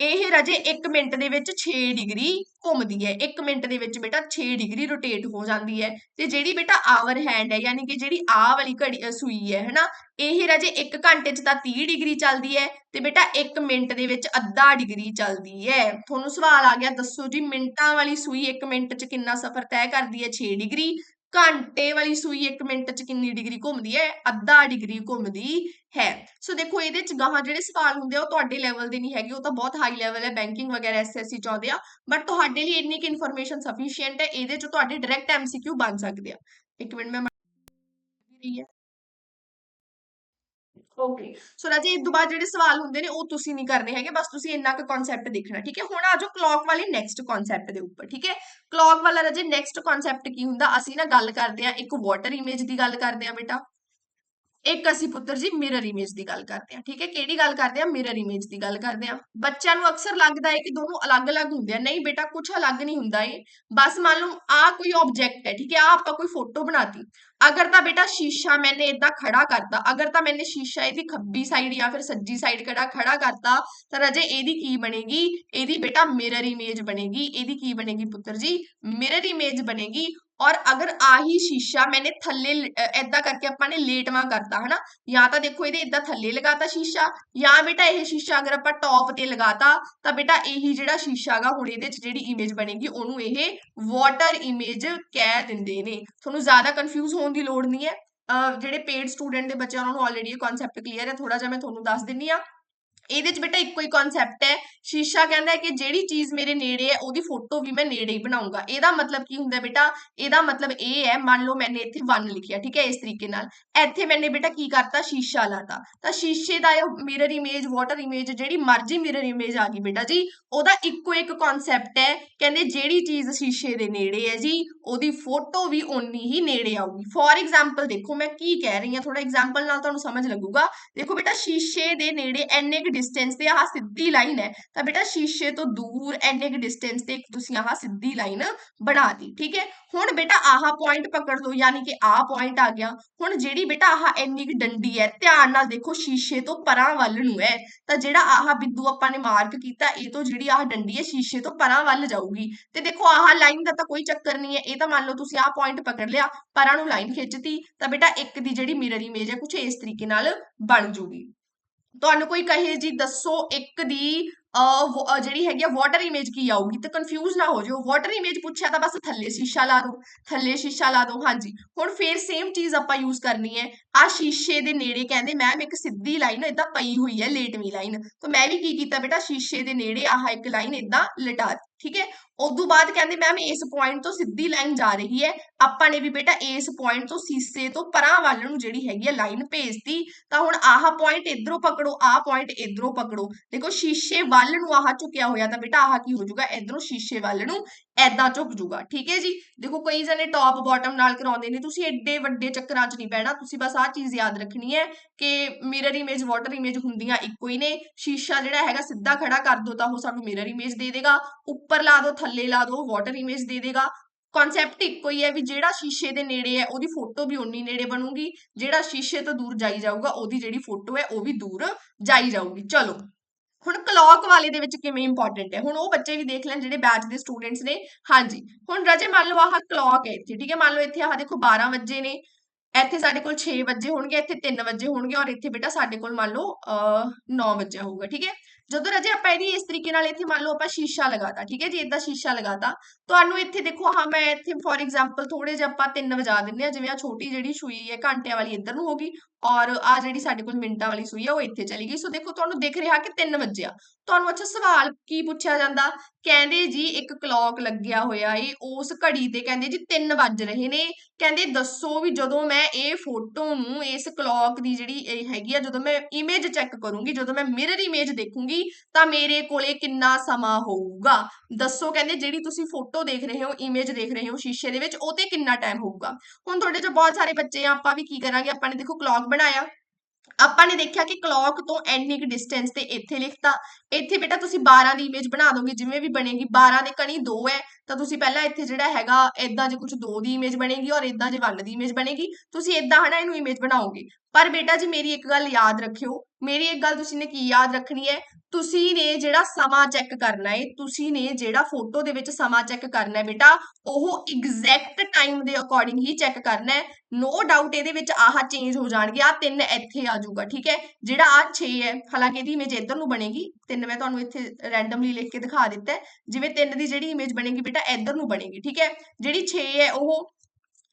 ਇਹ ਰਜੇ 1 ਮਿੰਟ ਦੇ ਵਿੱਚ 6 ਡਿਗਰੀ ਘੁੰਮਦੀ ਹੈ। 1 ਮਿੰਟ ਦੇ ਵਿੱਚ ਬੇਟਾ 6 ਡਿਗਰੀ ਰੋਟੇਟ ਹੋ ਜਾਂਦੀ ਹੈ ਤੇ ਜਿਹੜੀ ਬੇਟਾ ਆਵਰ ਹੈਂਡ ਹੈ, ਯਾਨੀ ਕਿ ਜਿਹੜੀ ਆ ਵਾਲੀ ਘੜੀ ਸੂਈ ਹੈ, ਹਨਾ? ਇਹ ਰਜੇ 1 ਘੰਟੇ 'ਚ ਤਾਂ 30 ਡਿਗਰੀ ਚੱਲਦੀ ਹੈ ਤੇ ਬੇਟਾ 1 ਮਿੰਟ ਦੇ ਵਿੱਚ ਅੱਧਾ ਡਿਗਰੀ ਚੱਲਦੀ ਹੈ। ਤੁਹਾਨੂੰ ਸਵਾਲ ਆ ਗਿਆ, ਦੱਸੋ ਜੀ ਮਿੰਟਾਂ ਵਾਲੀ ਸੂਈ 1 ਮਿੰਟ 'ਚ ਕਿੰਨਾ ਸਫ਼ਰ ਤੈਅ ਕਰਦੀ ਹੈ? 6 ਡਿਗਰੀ ਘੰਟੇ ਵਾਲੀ ਸੂਈ 1 ਮਿੰਟ 'ਚ ਕਿੰਨੀ ਡਿਗਰੀ ਘੁੰਮਦੀ ਹੈ? ਅੱਧਾ ਡਿਗਰੀ ਘੁੰਮਦੀ ਹੈ। ਸੋ ਦੇਖੋ, ਇਹਦੇ 'ਚ ਗਾਹਾਂ ਜਿਹੜੇ ਸਵਾਲ ਹੁੰਦੇ ਆ, ਉਹ ਤੁਹਾਡੇ ਲੈਵਲ ਦੇ ਨਹੀਂ ਹੈਗੇ। ਉਹ ਤਾਂ ਬਹੁਤ ਹਾਈ ਲੈਵਲ ਹੈ ਬੈਂਕਿੰਗ ਵਗੈਰਾ ਐਸਐਸਸੀ ਚਾਹੁੰਦੇ ਆ। ਬਟ ਤੁਹਾਡੇ ਲਈ ਇੰਨੀ ਕਿ ਇਨਫੋਰਮੇਸ਼ਨ ਸਫੀਸ਼ੀਐਂਟ ਹੈ, ਇਹਦੇ 'ਚ ਤੁਹਾਡੇ ਡਾਇਰੈਕਟ ਐਮਸੀਕਿਊ ਬਣ ਸਕਦੇ ਆ। ਇੱਕ ਮਿੰਟ, ਮੈਂ ਰਹੀ ਹੈ। ਓਕੇ ਸੋ ਰਾਜੇ ਇਸ ਤੋਂ ਬਾਅਦ ਜਿਹੜੇ ਸਵਾਲ ਹੁੰਦੇ ਨੇ, ਉਹ ਤੁਸੀਂ ਨਹੀਂ ਕਰਨੇ ਹੈਗੇ, ਬਸ ਤੁਸੀਂ ਇੰਨਾ ਕੁ ਕਨਸੈਪਟ ਦੇਖਣਾ, ਠੀਕ ਹੈ? ਹੁਣ ਆ ਜਾਓ ਕਲੌਕ ਵਾਲੇ ਨੈਕਸਟ ਕਨਸੈਪਟ ਦੇ ਉੱਪਰ, ਠੀਕ ਹੈ? ਕਲੌਕ ਵਾਲਾ ਰਾਜੇ ਨੈਕਸਟ ਕਨਸੈਪਟ ਕੀ ਹੁੰਦਾ? ਅਸੀਂ ਨਾ ਗੱਲ ਕਰਦੇ ਆ ਇੱਕ ਵਾਟਰ ਇਮੇਜ ਦੀ ਗੱਲ ਕਰਦੇ ਆ ਬੇਟਾ। ਇੱਕ ਅਸੀਂ ਪੁੱਤਰ ਜੀ ਮਿਰਰ ਇਮੇਜ ਦੀ ਗੱਲ ਕਰਦੇ ਆ ਠੀਕ ਹੈ? ਕਿਹੜੀ ਗੱਲ ਕਰਦੇ ਆ ਮਿਰਰ ਇਮੇਜ ਦੀ ਗੱਲ ਕਰਦੇ ਆ ਬੱਚਿਆਂ ਨੂੰ ਅਕਸਰ ਲੱਗਦਾ ਹੈ ਕਿ ਦੋਨੋਂ ਅਲੱਗ-ਅਲੱਗ ਹੁੰਦੇ ਆ। ਨਹੀਂ ਬੇਟਾ ਕੁਝ ਅਲੱਗ ਨਹੀਂ ਹੁੰਦਾ ਇਹ। ਬਸ ਮੰਨ ਲਓ ਆ ਕੋਈ ਆਬਜੈਕਟ ਹੈ, ਠੀਕ ਹੈ? ਆ ਆਪਾਂ ਕੋਈ ਫੋਟੋ ਬਣਾਤੀ। ਅਗਰ ਤਾਂ ਬੇਟਾ ਸ਼ੀਸ਼ਾ ਮੈਨੇ ਇਦਾਂ ਖੜਾ ਕਰਤਾ, ਅਗਰ ਤਾਂ ਮੈਨੇ ਸ਼ੀਸ਼ਾ ਇਹਦੀ ਖੱਬੀ ਸਾਈਡ ਜਾਂ ਫਿਰ ਸੱਜੀ ਸਾਈਡ ਖੜਾ ਖੜਾ ਕਰਤਾ, ਤਾਂ ਰਜੇ ਇਹਦੀ ਕੀ ਬਣੇਗੀ? ਇਹਦੀ ਬੇਟਾ ਮਿਰਰ ਇਮੇਜ ਬਣੇਗੀ। ਇਹਦੀ ਕੀ ਬਣੇਗੀ ਪੁੱਤਰ ਜੀ? ਮਿਰਰ ਇਮੇਜ ਬਣੇਗੀ। ਔਰ ਅਗਰ ਆਹੀ ਸ਼ੀਸ਼ਾ ਮੈਨੇ ਥੱਲੇ ਐਦਾਂ ਕਰਕੇ ਆਪਾਂ ਨੇ ਲੇਟਵਾ ਕਰਤਾ, ਹਨਾ? ਜਾਂ ਤਾਂ ਦੇਖੋ ਇਹਦੇ ਇਦਾਂ ਥੱਲੇ ਲਗਾਤਾ ਸ਼ੀਸ਼ਾ, ਜਾਂ ਬੇਟਾ ਇਹ ਸ਼ੀਸ਼ਾ ਅਗਰ ਆਪਾਂ ਟੌਪ ਤੇ ਲਗਾਤਾ, ਤਾਂ ਬੇਟਾ ਇਹੀ ਜਿਹੜਾ ਸ਼ੀਸ਼ਾ ਹੈਗਾ ਹੁਣ ਇਹਦੇ 'ਚ ਜਿਹੜੀ ਇਮੇਜ ਬਣੇਗੀ, ਉਹਨੂੰ ਇਹ ਵਾਟਰ ਇਮੇਜ ਕਹਿ ਦਿੰਦੇ ਨੇ। ਤੁਹਾਨੂੰ ਜ਼ਿਆਦਾ ਕਨਫਿਊਜ਼ ਹੋਣ ਦੀ ਲੋੜ ਨਹੀਂ ਹੈ। ਜਿਹੜੇ ਪੇਡ ਸਟੂਡੈਂਟ ਦੇ ਬੱਚਿਆਂ ਉਹਨਾਂ ਨੂੰ ਆਲਰੇਡੀ ਇਹ ਕਨਸੈਪਟ ਕਲੀਅਰ ਹੈ ਥੋੜਾ ਜਿਹਾ ਮੈਂ ਤੁਹਾਨੂੰ ਦੱਸ ਦਿੰਨੀ ਆ। ਇਹਦੇ 'ਚ ਬੇਟਾ ਇੱਕੋ ਹੀ ਕਨਸੈਪਟ ਹੈ। ਸ਼ੀਸ਼ਾ ਕਹਿੰਦਾ ਹੈ ਕਿ ਜਿਹੜੀ ਚੀਜ਼ ਮੇਰੇ ਨੇੜੇ ਹੈ, ਉਹਦੀ ਫੋਟੋ ਵੀ ਮੈਂ ਨੇੜੇ ਹੀ ਬਣਾਉਂਗਾ। ਇਹਦਾ ਮਤਲਬ ਕੀ ਹੁੰਦਾ ਬੇਟਾ? ਇਹਦਾ ਮਤਲਬ ਇਹ ਹੈ, ਮੰਨ ਲਓ ਮੈਨੇ ਇੱਥੇ 1 ਲਿਖਿਆ, ਠੀਕ ਹੈ, ਇਸ ਤਰੀਕੇ ਨਾਲ। ਇੱਥੇ ਮੈਨੇ ਬੇਟਾ ਕੀ ਕਰਤਾ? ਸ਼ੀਸ਼ਾ ਲਾਤਾ। ਤਾਂ ਸ਼ੀਸ਼ੇ ਦਾ ਇਹ ਮਿਰਰ ਇਮੇਜ ਵਾਟਰ ਇਮੇਜ ਜਿਹੜੀ ਮਰਜ਼ੀ ਮਿਰਰ ਇਮੇਜ ਆ ਗਈ ਬੇਟਾ ਜੀ, ਉਹਦਾ ਇੱਕੋ ਇੱਕ ਕਨਸੈਪਟ ਹੈ। ਕਹਿੰਦੇ ਜਿਹੜੀ ਚੀਜ਼ ਸ਼ੀਸ਼ੇ ਦੇ ਨੇੜੇ ਹੈ ਜੀ, ਉਹਦੀ ਫੋਟੋ ਵੀ ਓਨੀ ਹੀ ਨੇੜੇ ਆਊਗੀ। ਫੋਰ ਐਗਜ਼ਾਮਪਲ ਦੇਖੋ ਮੈਂ ਕੀ ਕਹਿ ਰਹੀ ਹਾਂ ਥੋੜਾ ਐਗਜ਼ਾਮਪਲ ਨਾਲ ਤੁਹਾਨੂੰ ਸਮਝ ਲੱਗੂਗਾ। ਦੇਖੋ ਬੇਟਾ, ਸ਼ੀਸ਼ੇ ਦੇ ਨੇੜੇ ਐਨੇ ਕੁ ਡਿਸਟੈਂਸ ਤੇ ਆਹ ਸਿੱਧੀ ਲਾਈਨ ਹੈ। ਤਾਂ ਬੇਟਾ ਸ਼ੀਸ਼ੇ ਤੋਂ ਦੂਰ ਐਨੇ ਕੁ ਡਿਸਟੈਂਸ ਤੇ ਤੁਸੀਂ ਆਹ ਸਿੱਧੀ ਲਾਈਨ ਬਣਾ ਦੀ ਠੀਕ ਹੈ? ਹੁਣ ਬੇਟਾ ਆਹ ਪੁਆਇੰਟ ਪਕੜ ਲਓ, ਯਾਨੀ ਕਿ ਆਹ ਪੁਆਇੰਟ ਆ ਗਿਆ। ਹੁਣ ਜਿਹੜੀ ਬੇਟਾ ਆਹ ਐਨੀ ਕੁ ਡੰਡੀ ਹੈ, ਧਿਆਨ ਨਾਲ ਦੇਖੋ ਸ਼ੀਸ਼ੇ ਤੋਂ ਪਰਾਂ ਵੱਲ ਨੂੰ ਹੈ। ਤਾਂ ਜਿਹੜਾ ਆਹ ਬਿੰਦੂ ਆਪਾਂ ਨੇ ਮਾਰਕ ਕੀਤਾ, ਇਹ ਤੋਂ ਜਿਹੜੀ ਆਹ ਡੰਡੀ ਹੈ, ਸ਼ੀਸ਼ੇ ਤੋਂ ਪਰਾਂ ਵੱਲ ਜਾਊਗੀ। ਤੇ ਦੇਖੋ ਆਹ ਲਾਈਨ ਦਾ ਤਾਂ ਕੋਈ ਚੱਕਰ ਨਹੀਂ ਹੈ, ਇਹ ਤਾਂ ਮੰਨ ਲਓ ਤੁਸੀਂ ਆਹ ਪੁਆਇੰਟ ਪਕੜ ਲਿਆ, ਪਰਾਂ ਨੂੰ ਲਾਈਨ ਖਿੱਚਤੀ, ਤਾਂ ਬੇਟਾ ਇੱਕ ਦੀ ਜਿਹੜੀ ਮਿਰਰ ਇਮੇਜ ਹੈ ਕੁਝ ਇਸ ਤਰੀਕੇ ਨਾਲ ਬਣ ਜੂਗੀ। ਤੁਹਾਨੂੰ ਕੋਈ ਕਹੇ ਜੀ, ਦੱਸੋ ਇੱਕ ਦੀ ਜਿਹੜੀ ਹੈਗੀ ਆ ਵਾਟਰ ਇਮੇਜ ਕੀ ਆਊਗੀ? ਤੇ ਕਨਫਿਊਜ਼ ਨਾ ਹੋ ਜਾਓ ਵਾਟਰ ਇਮੇਜ ਪੁੱਛਿਆ ਤਾਂ ਬਸ ਥੱਲੇ ਸ਼ੀਸ਼ਾ ਲਾ ਦਿਓ। ਥੱਲੇ ਸ਼ੀਸ਼ਾ ਲਾ ਦਿਓ, ਹਾਂਜੀ। ਹੁਣ ਫੇਰ ਸੇਮ ਚੀਜ਼ ਆਪਾਂ ਯੂਜ਼ ਕਰਨੀ ਹੈ। ਆ ਸ਼ੀਸ਼ੇ ਦੇ ਨੇੜੇ ਕਹਿੰਦੇ, ਮੈਮ, ਇੱਕ ਸਿੱਧੀ ਲਾਈਨ ਏਦਾਂ ਪਈ ਹੋਈ ਹੈ, ਲੇਟਵੀਂ ਲਾਈਨ ਤਾਂ ਮੈਂ ਵੀ ਕੀ ਕੀਤਾ ਬੇਟਾ? ਸ਼ੀਸ਼ੇ ਦੇ ਨੇੜੇ ਆਹ ਇੱਕ ਲਾਈਨ ਏਦਾਂ ਲਟਾ ਠੀਕ ਹੈ? ਉਦੋਂ ਬਾਅਦ ਕਹਿੰਦੇ ਮੈਮ ਇਸ ਪੁਆਇੰਟ ਤੋਂ ਸਿੱਧੀ ਲਾਈਨ ਜਾ ਰਹੀ ਹੈ। ਆਪਾਂ ਨੇ ਵੀ ਬੇਟਾ ਇਸ ਪੁਆਇੰਟ ਤੋਂ ਸ਼ੀਸ਼ੇ ਤੋਂ ਪਰਾਂ ਵੱਲ ਨੂੰ ਜਿਹੜੀ ਹੈਗੀ ਹੈ ਲਾਈਨ ਭੇਜਤੀ। ਤਾਂ ਹੁਣ ਆਹ ਪੁਆਇੰਟ ਇਧਰੋਂ ਪਕੜੋ, ਆਹ ਪੁਆਇੰਟ ਇਧਰੋਂ ਪਕੜੋ। ਦੇਖੋ ਸ਼ੀਸ਼ੇ ਵੱਲ ਨੂੰ ਆਹ ਝੁਕਿਆ ਹੋਇਆ ਤਾਂ ਬੇਟਾ ਆਹ ਕੀ ਹੋ ਜਾਊਗਾ? ਇਧਰੋਂ ਸ਼ੀਸ਼ੇ ਵੱਲ ਨੂੰ ਐਦਾਂ ਝੁਕ ਜੂਗਾ, ਠੀਕ ਹੈ ਜੀ? ਦੇਖੋ ਕਈ ਜਣੇ ਟੌਪ ਬਾਟਮ ਨਾਲ ਕਰਾਉਂਦੇ ਨੇ, ਤੁਸੀਂ ਐਡੇ ਵੱਡੇ ਚੱਕਰਾਂ 'ਚ ਨਹੀਂ ਪੈਣਾ ਤੁਸੀਂ ਬਸ ਆਹ ਚੀਜ਼ ਯਾਦ ਰੱਖਣੀ ਹੈ ਕਿ ਮਿਰਰ ਇਮੇਜ ਵਾਟਰ ਇਮੇਜ ਹੁੰਦੀਆਂ ਇੱਕੋ ਹੀ ਨੇ, ਸ਼ੀਸ਼ਾ ਜਿਹੜਾ ਹੈਗਾ ਸਿੱਧਾ ਖੜਾ ਕਰ ਦੋ ਤਾਂ ਉਹ ਸਾਨੂੰ ਮਿਰਰ ਇਮੇਜ ਦੇ ਦੇਗਾ, ਉੱਪਰ ਲਾ ਦੋ ਥੱਲੇ ਲਾ ਦੋ ਵਾਟਰ ਇਮੇਜ ਦੇ ਦੇਗਾ। ਕਨਸੈਪਟ ਇੱਕੋ ਹੀ ਹੈ ਵੀ ਜਿਹੜਾ ਸ਼ੀਸ਼ੇ ਦੇ ਨੇੜੇ ਹੈ, ਉਹਦੀ ਫੋਟੋ ਵੀ ਉਨੀ ਨੇੜੇ ਬਣੂਗੀ, ਜਿਹੜਾ ਸ਼ੀਸ਼ੇ ਤੋਂ ਦੂਰ ਜਾਈ ਜਾਊਗਾ, ਉਹਦੀ ਜਿਹੜੀ ਫੋਟੋ ਹੈ, ਉਹ ਵੀ ਦੂਰ ਜਾਈ ਜਾਊਗੀ। ਚਲੋ। ਹੁਣ ਕਲੌਕ ਵਾਲੇ ਦੇ ਵਿੱਚ ਕਿਵੇਂ ਇੰਪੋਰਟੈਂਟ ਹੈ? ਹੁਣ ਉਹ ਬੱਚੇ ਵੀ ਦੇਖ ਲੈਣ ਜਿਹੜੇ ਬੈਚ ਦੇ ਸਟੂਡੈਂਟਸ ਨੇ। ਹਾਂਜੀ, ਹੁਣ ਰਾਜੇ ਮੰਨ ਲਓ ਆਹ ਕਲੌਕ ਹੈ ਇੱਥੇ, ਠੀਕ ਹੈ? ਮੰਨ ਲਓ ਇੱਥੇ ਆਹ ਦੇਖੋ 12 ਵਜੇ ਨੇ। ਇੱਥੇ ਸਾਡੇ ਕੋਲ 6 ਵਜੇ ਹੋਣਗੇ, ਇੱਥੇ 3 ਵਜੇ ਹੋਣਗੇ ਔਰ ਇੱਥੇ ਬੇਟਾ ਸਾਡੇ ਕੋਲ ਮੰਨ ਲਓ, ਅਹ 9 ਵਜੇ ਹੋਊਗਾ, ਠੀਕ ਹੈ? ਜਦੋਂ ਰਾਜੇ ਆਪਾਂ ਇਹਦੀ ਇਸ ਤਰੀਕੇ ਨਾਲ ਇੱਥੇ ਮੰਨ ਲਓ ਆਪਾਂ ਸ਼ੀਸ਼ਾ ਲਗਾਤਾ, ਠੀਕ ਹੈ? ਜੀ ਇਦਾਂ ਸ਼ੀਸ਼ਾ ਲਗਾਤਾ, ਤੁਹਾਨੂੰ ਇੱਥੇ ਦੇਖੋ ਹਾਂ ਮੈਂ ਇੱਥੇ ਫੋਰ ਐਗਜ਼ਾਮਪਲ ਥੋੜੇ ਜਿਹਾ ਆਪਾਂ 3 ਵਜਾ ਦਿੰਦੇ ਆ ਜਿਵੇਂ ਆ ਛੋਟੀ ਜਿਹੜੀ ਸੂਈ ਹੈ, ਘੰਟਿਆਂ ਵਾਲੀ ਇੱਧਰ ਨੂੰ ਹੋਗੀ ਔਰ ਆ ਜਿਹੜੀ ਸਾਡੇ ਕੋਲ ਮਿੰਟਾਂ ਵਾਲੀ ਸੂਈ ਆ, ਉਹ ਇੱਥੇ ਚਲੀ ਗਈ। ਸੋ ਦੇਖੋ, ਤੁਹਾਨੂੰ ਦਿਖ ਰਿਹਾ ਕਿ 3 ਵਜਿਆ ਤੁਹਾਨੂੰ ਅੱਛਾ ਸਵਾਲ ਕੀ ਪੁੱਛਿਆ ਜਾਂਦਾ? ਕਹਿੰਦੇ ਜੀ ਇੱਕ ਕਲੌਕ ਲੱਗਿਆ ਹੋਇਆ ਏ, ਉਸ ਘੜੀ ਤੇ ਕਹਿੰਦੇ ਜੀ 3 ਵੱਜ ਰਹੇ ਨੇ। ਕਹਿੰਦੇ ਦੱਸੋ ਵੀ ਜਦੋਂ ਮੈਂ ਇਹ ਫੋਟੋ ਨੂੰ, ਇਸ ਕਲੌਕ ਦੀ ਜਿਹੜੀ ਇਹ ਹੈਗੀ ਆ, ਜਦੋਂ ਮੈਂ ਇਮੇਜ ਚੈੱਕ ਕਰੂੰਗੀ, ਜਦੋਂ ਮੈਂ ਮਿਰਰ ਇਮੇਜ ਦੇਖੂੰਗੀ, ਤਾਂ ਮੇਰੇ ਕੋਲੇ ਕਿੰਨਾ ਸਮਾਂ ਹੋਊਗਾ? ਦੱਸੋ ਕਹਿੰਦੇ ਜਿਹੜੀ ਤੁਸੀਂ ਫੋਟੋ ਦੇਖ ਰਹੇ ਹੋ ਇਮੇਜ ਦੇਖ ਰਹੇ ਹੋ ਸ਼ੀਸ਼ੇ ਦੇ ਵਿੱਚ, ਉਹ ਤੇ ਕਿੰਨਾ ਟਾਈਮ ਹੋਊਗਾ? ਹੁਣ ਤੁਹਾਡੇ ਚ ਬਹੁਤ ਸਾਰੇ ਬੱਚੇ ਆ, ਆਪਾਂ ਵੀ ਕੀ ਕਰਾਂਗੇ? ਆਪਾਂ ਨੇ ਦੇਖੋ ਕਲੌਕ ਬਣਾਇਆ। ਆਪਾਂ ਨੇ ਦੇਖਿਆ ਕਿ ਕਲੌਕ ਤੋਂ ਇੰਨੀ ਕੁ ਡਿਸਟੈਂਸ ਤੇ ਇੱਥੇ ਲਿਖਤਾ। ਇੱਥੇ ਬੇਟਾ ਤੁਸੀਂ 12 ਦੀ ਇਮੇਜ ਬਣਾ ਦੋਗੇ, ਜਿਵੇਂ ਵੀ ਬਣੇਗੀ 12 ਦੇ ਕਣੀ 2 ਹੈ। ਤਾਂ ਤੁਸੀਂ ਪਹਿਲਾਂ ਇੱਥੇ ਜਿਹੜਾ ਹੈਗਾ ਇਦਾਂ ਜੇ ਕੁਝ 2 ਦੀ ਇਮੇਜ ਬਣੇਗੀ ਔਰ ਇਦਾਂ ਜੇ 1 ਦੀ ਇਮੇਜ ਬਣੇਗੀ। ਤੁਸੀਂ ਇਦਾਂ ਹਨਾ ਇਹਨੂੰ ਇਮੇਜ ਬਣਾਓਗੇ। ਪਰ ਬੇਟਾ ਜੀ ਮੇਰੀ ਇੱਕ ਗੱਲ ਯਾਦ ਰੱਖਿਓ, ਮੇਰੀ ਇੱਕ ਗੱਲ ਤੁਸੀਂ ਨੇ ਕੀ ਯਾਦ ਰੱਖਣੀ ਹੈ? ਤੁਸੀਂ ਨੇ ਜਿਹੜਾ ਸਮਾਂ ਚੈੱਕ ਕਰਨਾ ਹੈ ਤੁਸੀਂ ਨੇ ਜਿਹੜਾ ਫੋਟੋ ਦੇ ਵਿੱਚ ਸਮਾਂ ਚੈੱਕ ਕਰਨਾ ਹੈ ਬੇਟਾ, ਉਹ ਐਗਜ਼ੈਕਟ ਟਾਈਮ ਦੇ ਅਕੋਰਡਿੰਗ ਹੀ ਚੈੱਕ ਕਰਨਾ ਹੈ। ਨੋ ਡਾਊਟ ਇਹਦੇ ਵਿੱਚ ਆਹ ਚੇਂਜ ਹੋ ਜਾਣਗੇ ਆ ਤਿੰਨ ਇੱਥੇ ਆ ਜਾਊਗਾ, ਠੀਕ ਹੈ? ਜਿਹੜਾ ਆ 6 ਹੈ, ਹਾਲਾਂਕਿ ਇਹਦੀ ਇਮੇਜ ਇੱਧਰ ਨੂੰ ਬਣੇਗੀ, ਤਿੰਨ ਮੈਂ ਤੁਹਾਨੂੰ ਇੱਥੇ ਰੈਂਡਮਲੀ ਲਿਖ ਕੇ ਦਿਖਾ ਦਿੱਤਾ ਜਿਵੇਂ ਤਿੰਨ ਦੀ ਜਿਹੜੀ ਇਮੇਜ ਬਣੇਗੀ ਬੇਟਾ, ਇੱਧਰ ਨੂੰ ਬਣੇਗੀ, ਠੀਕ ਹੈ? ਜਿਹੜੀ 6 ਹੈ, ਉਹ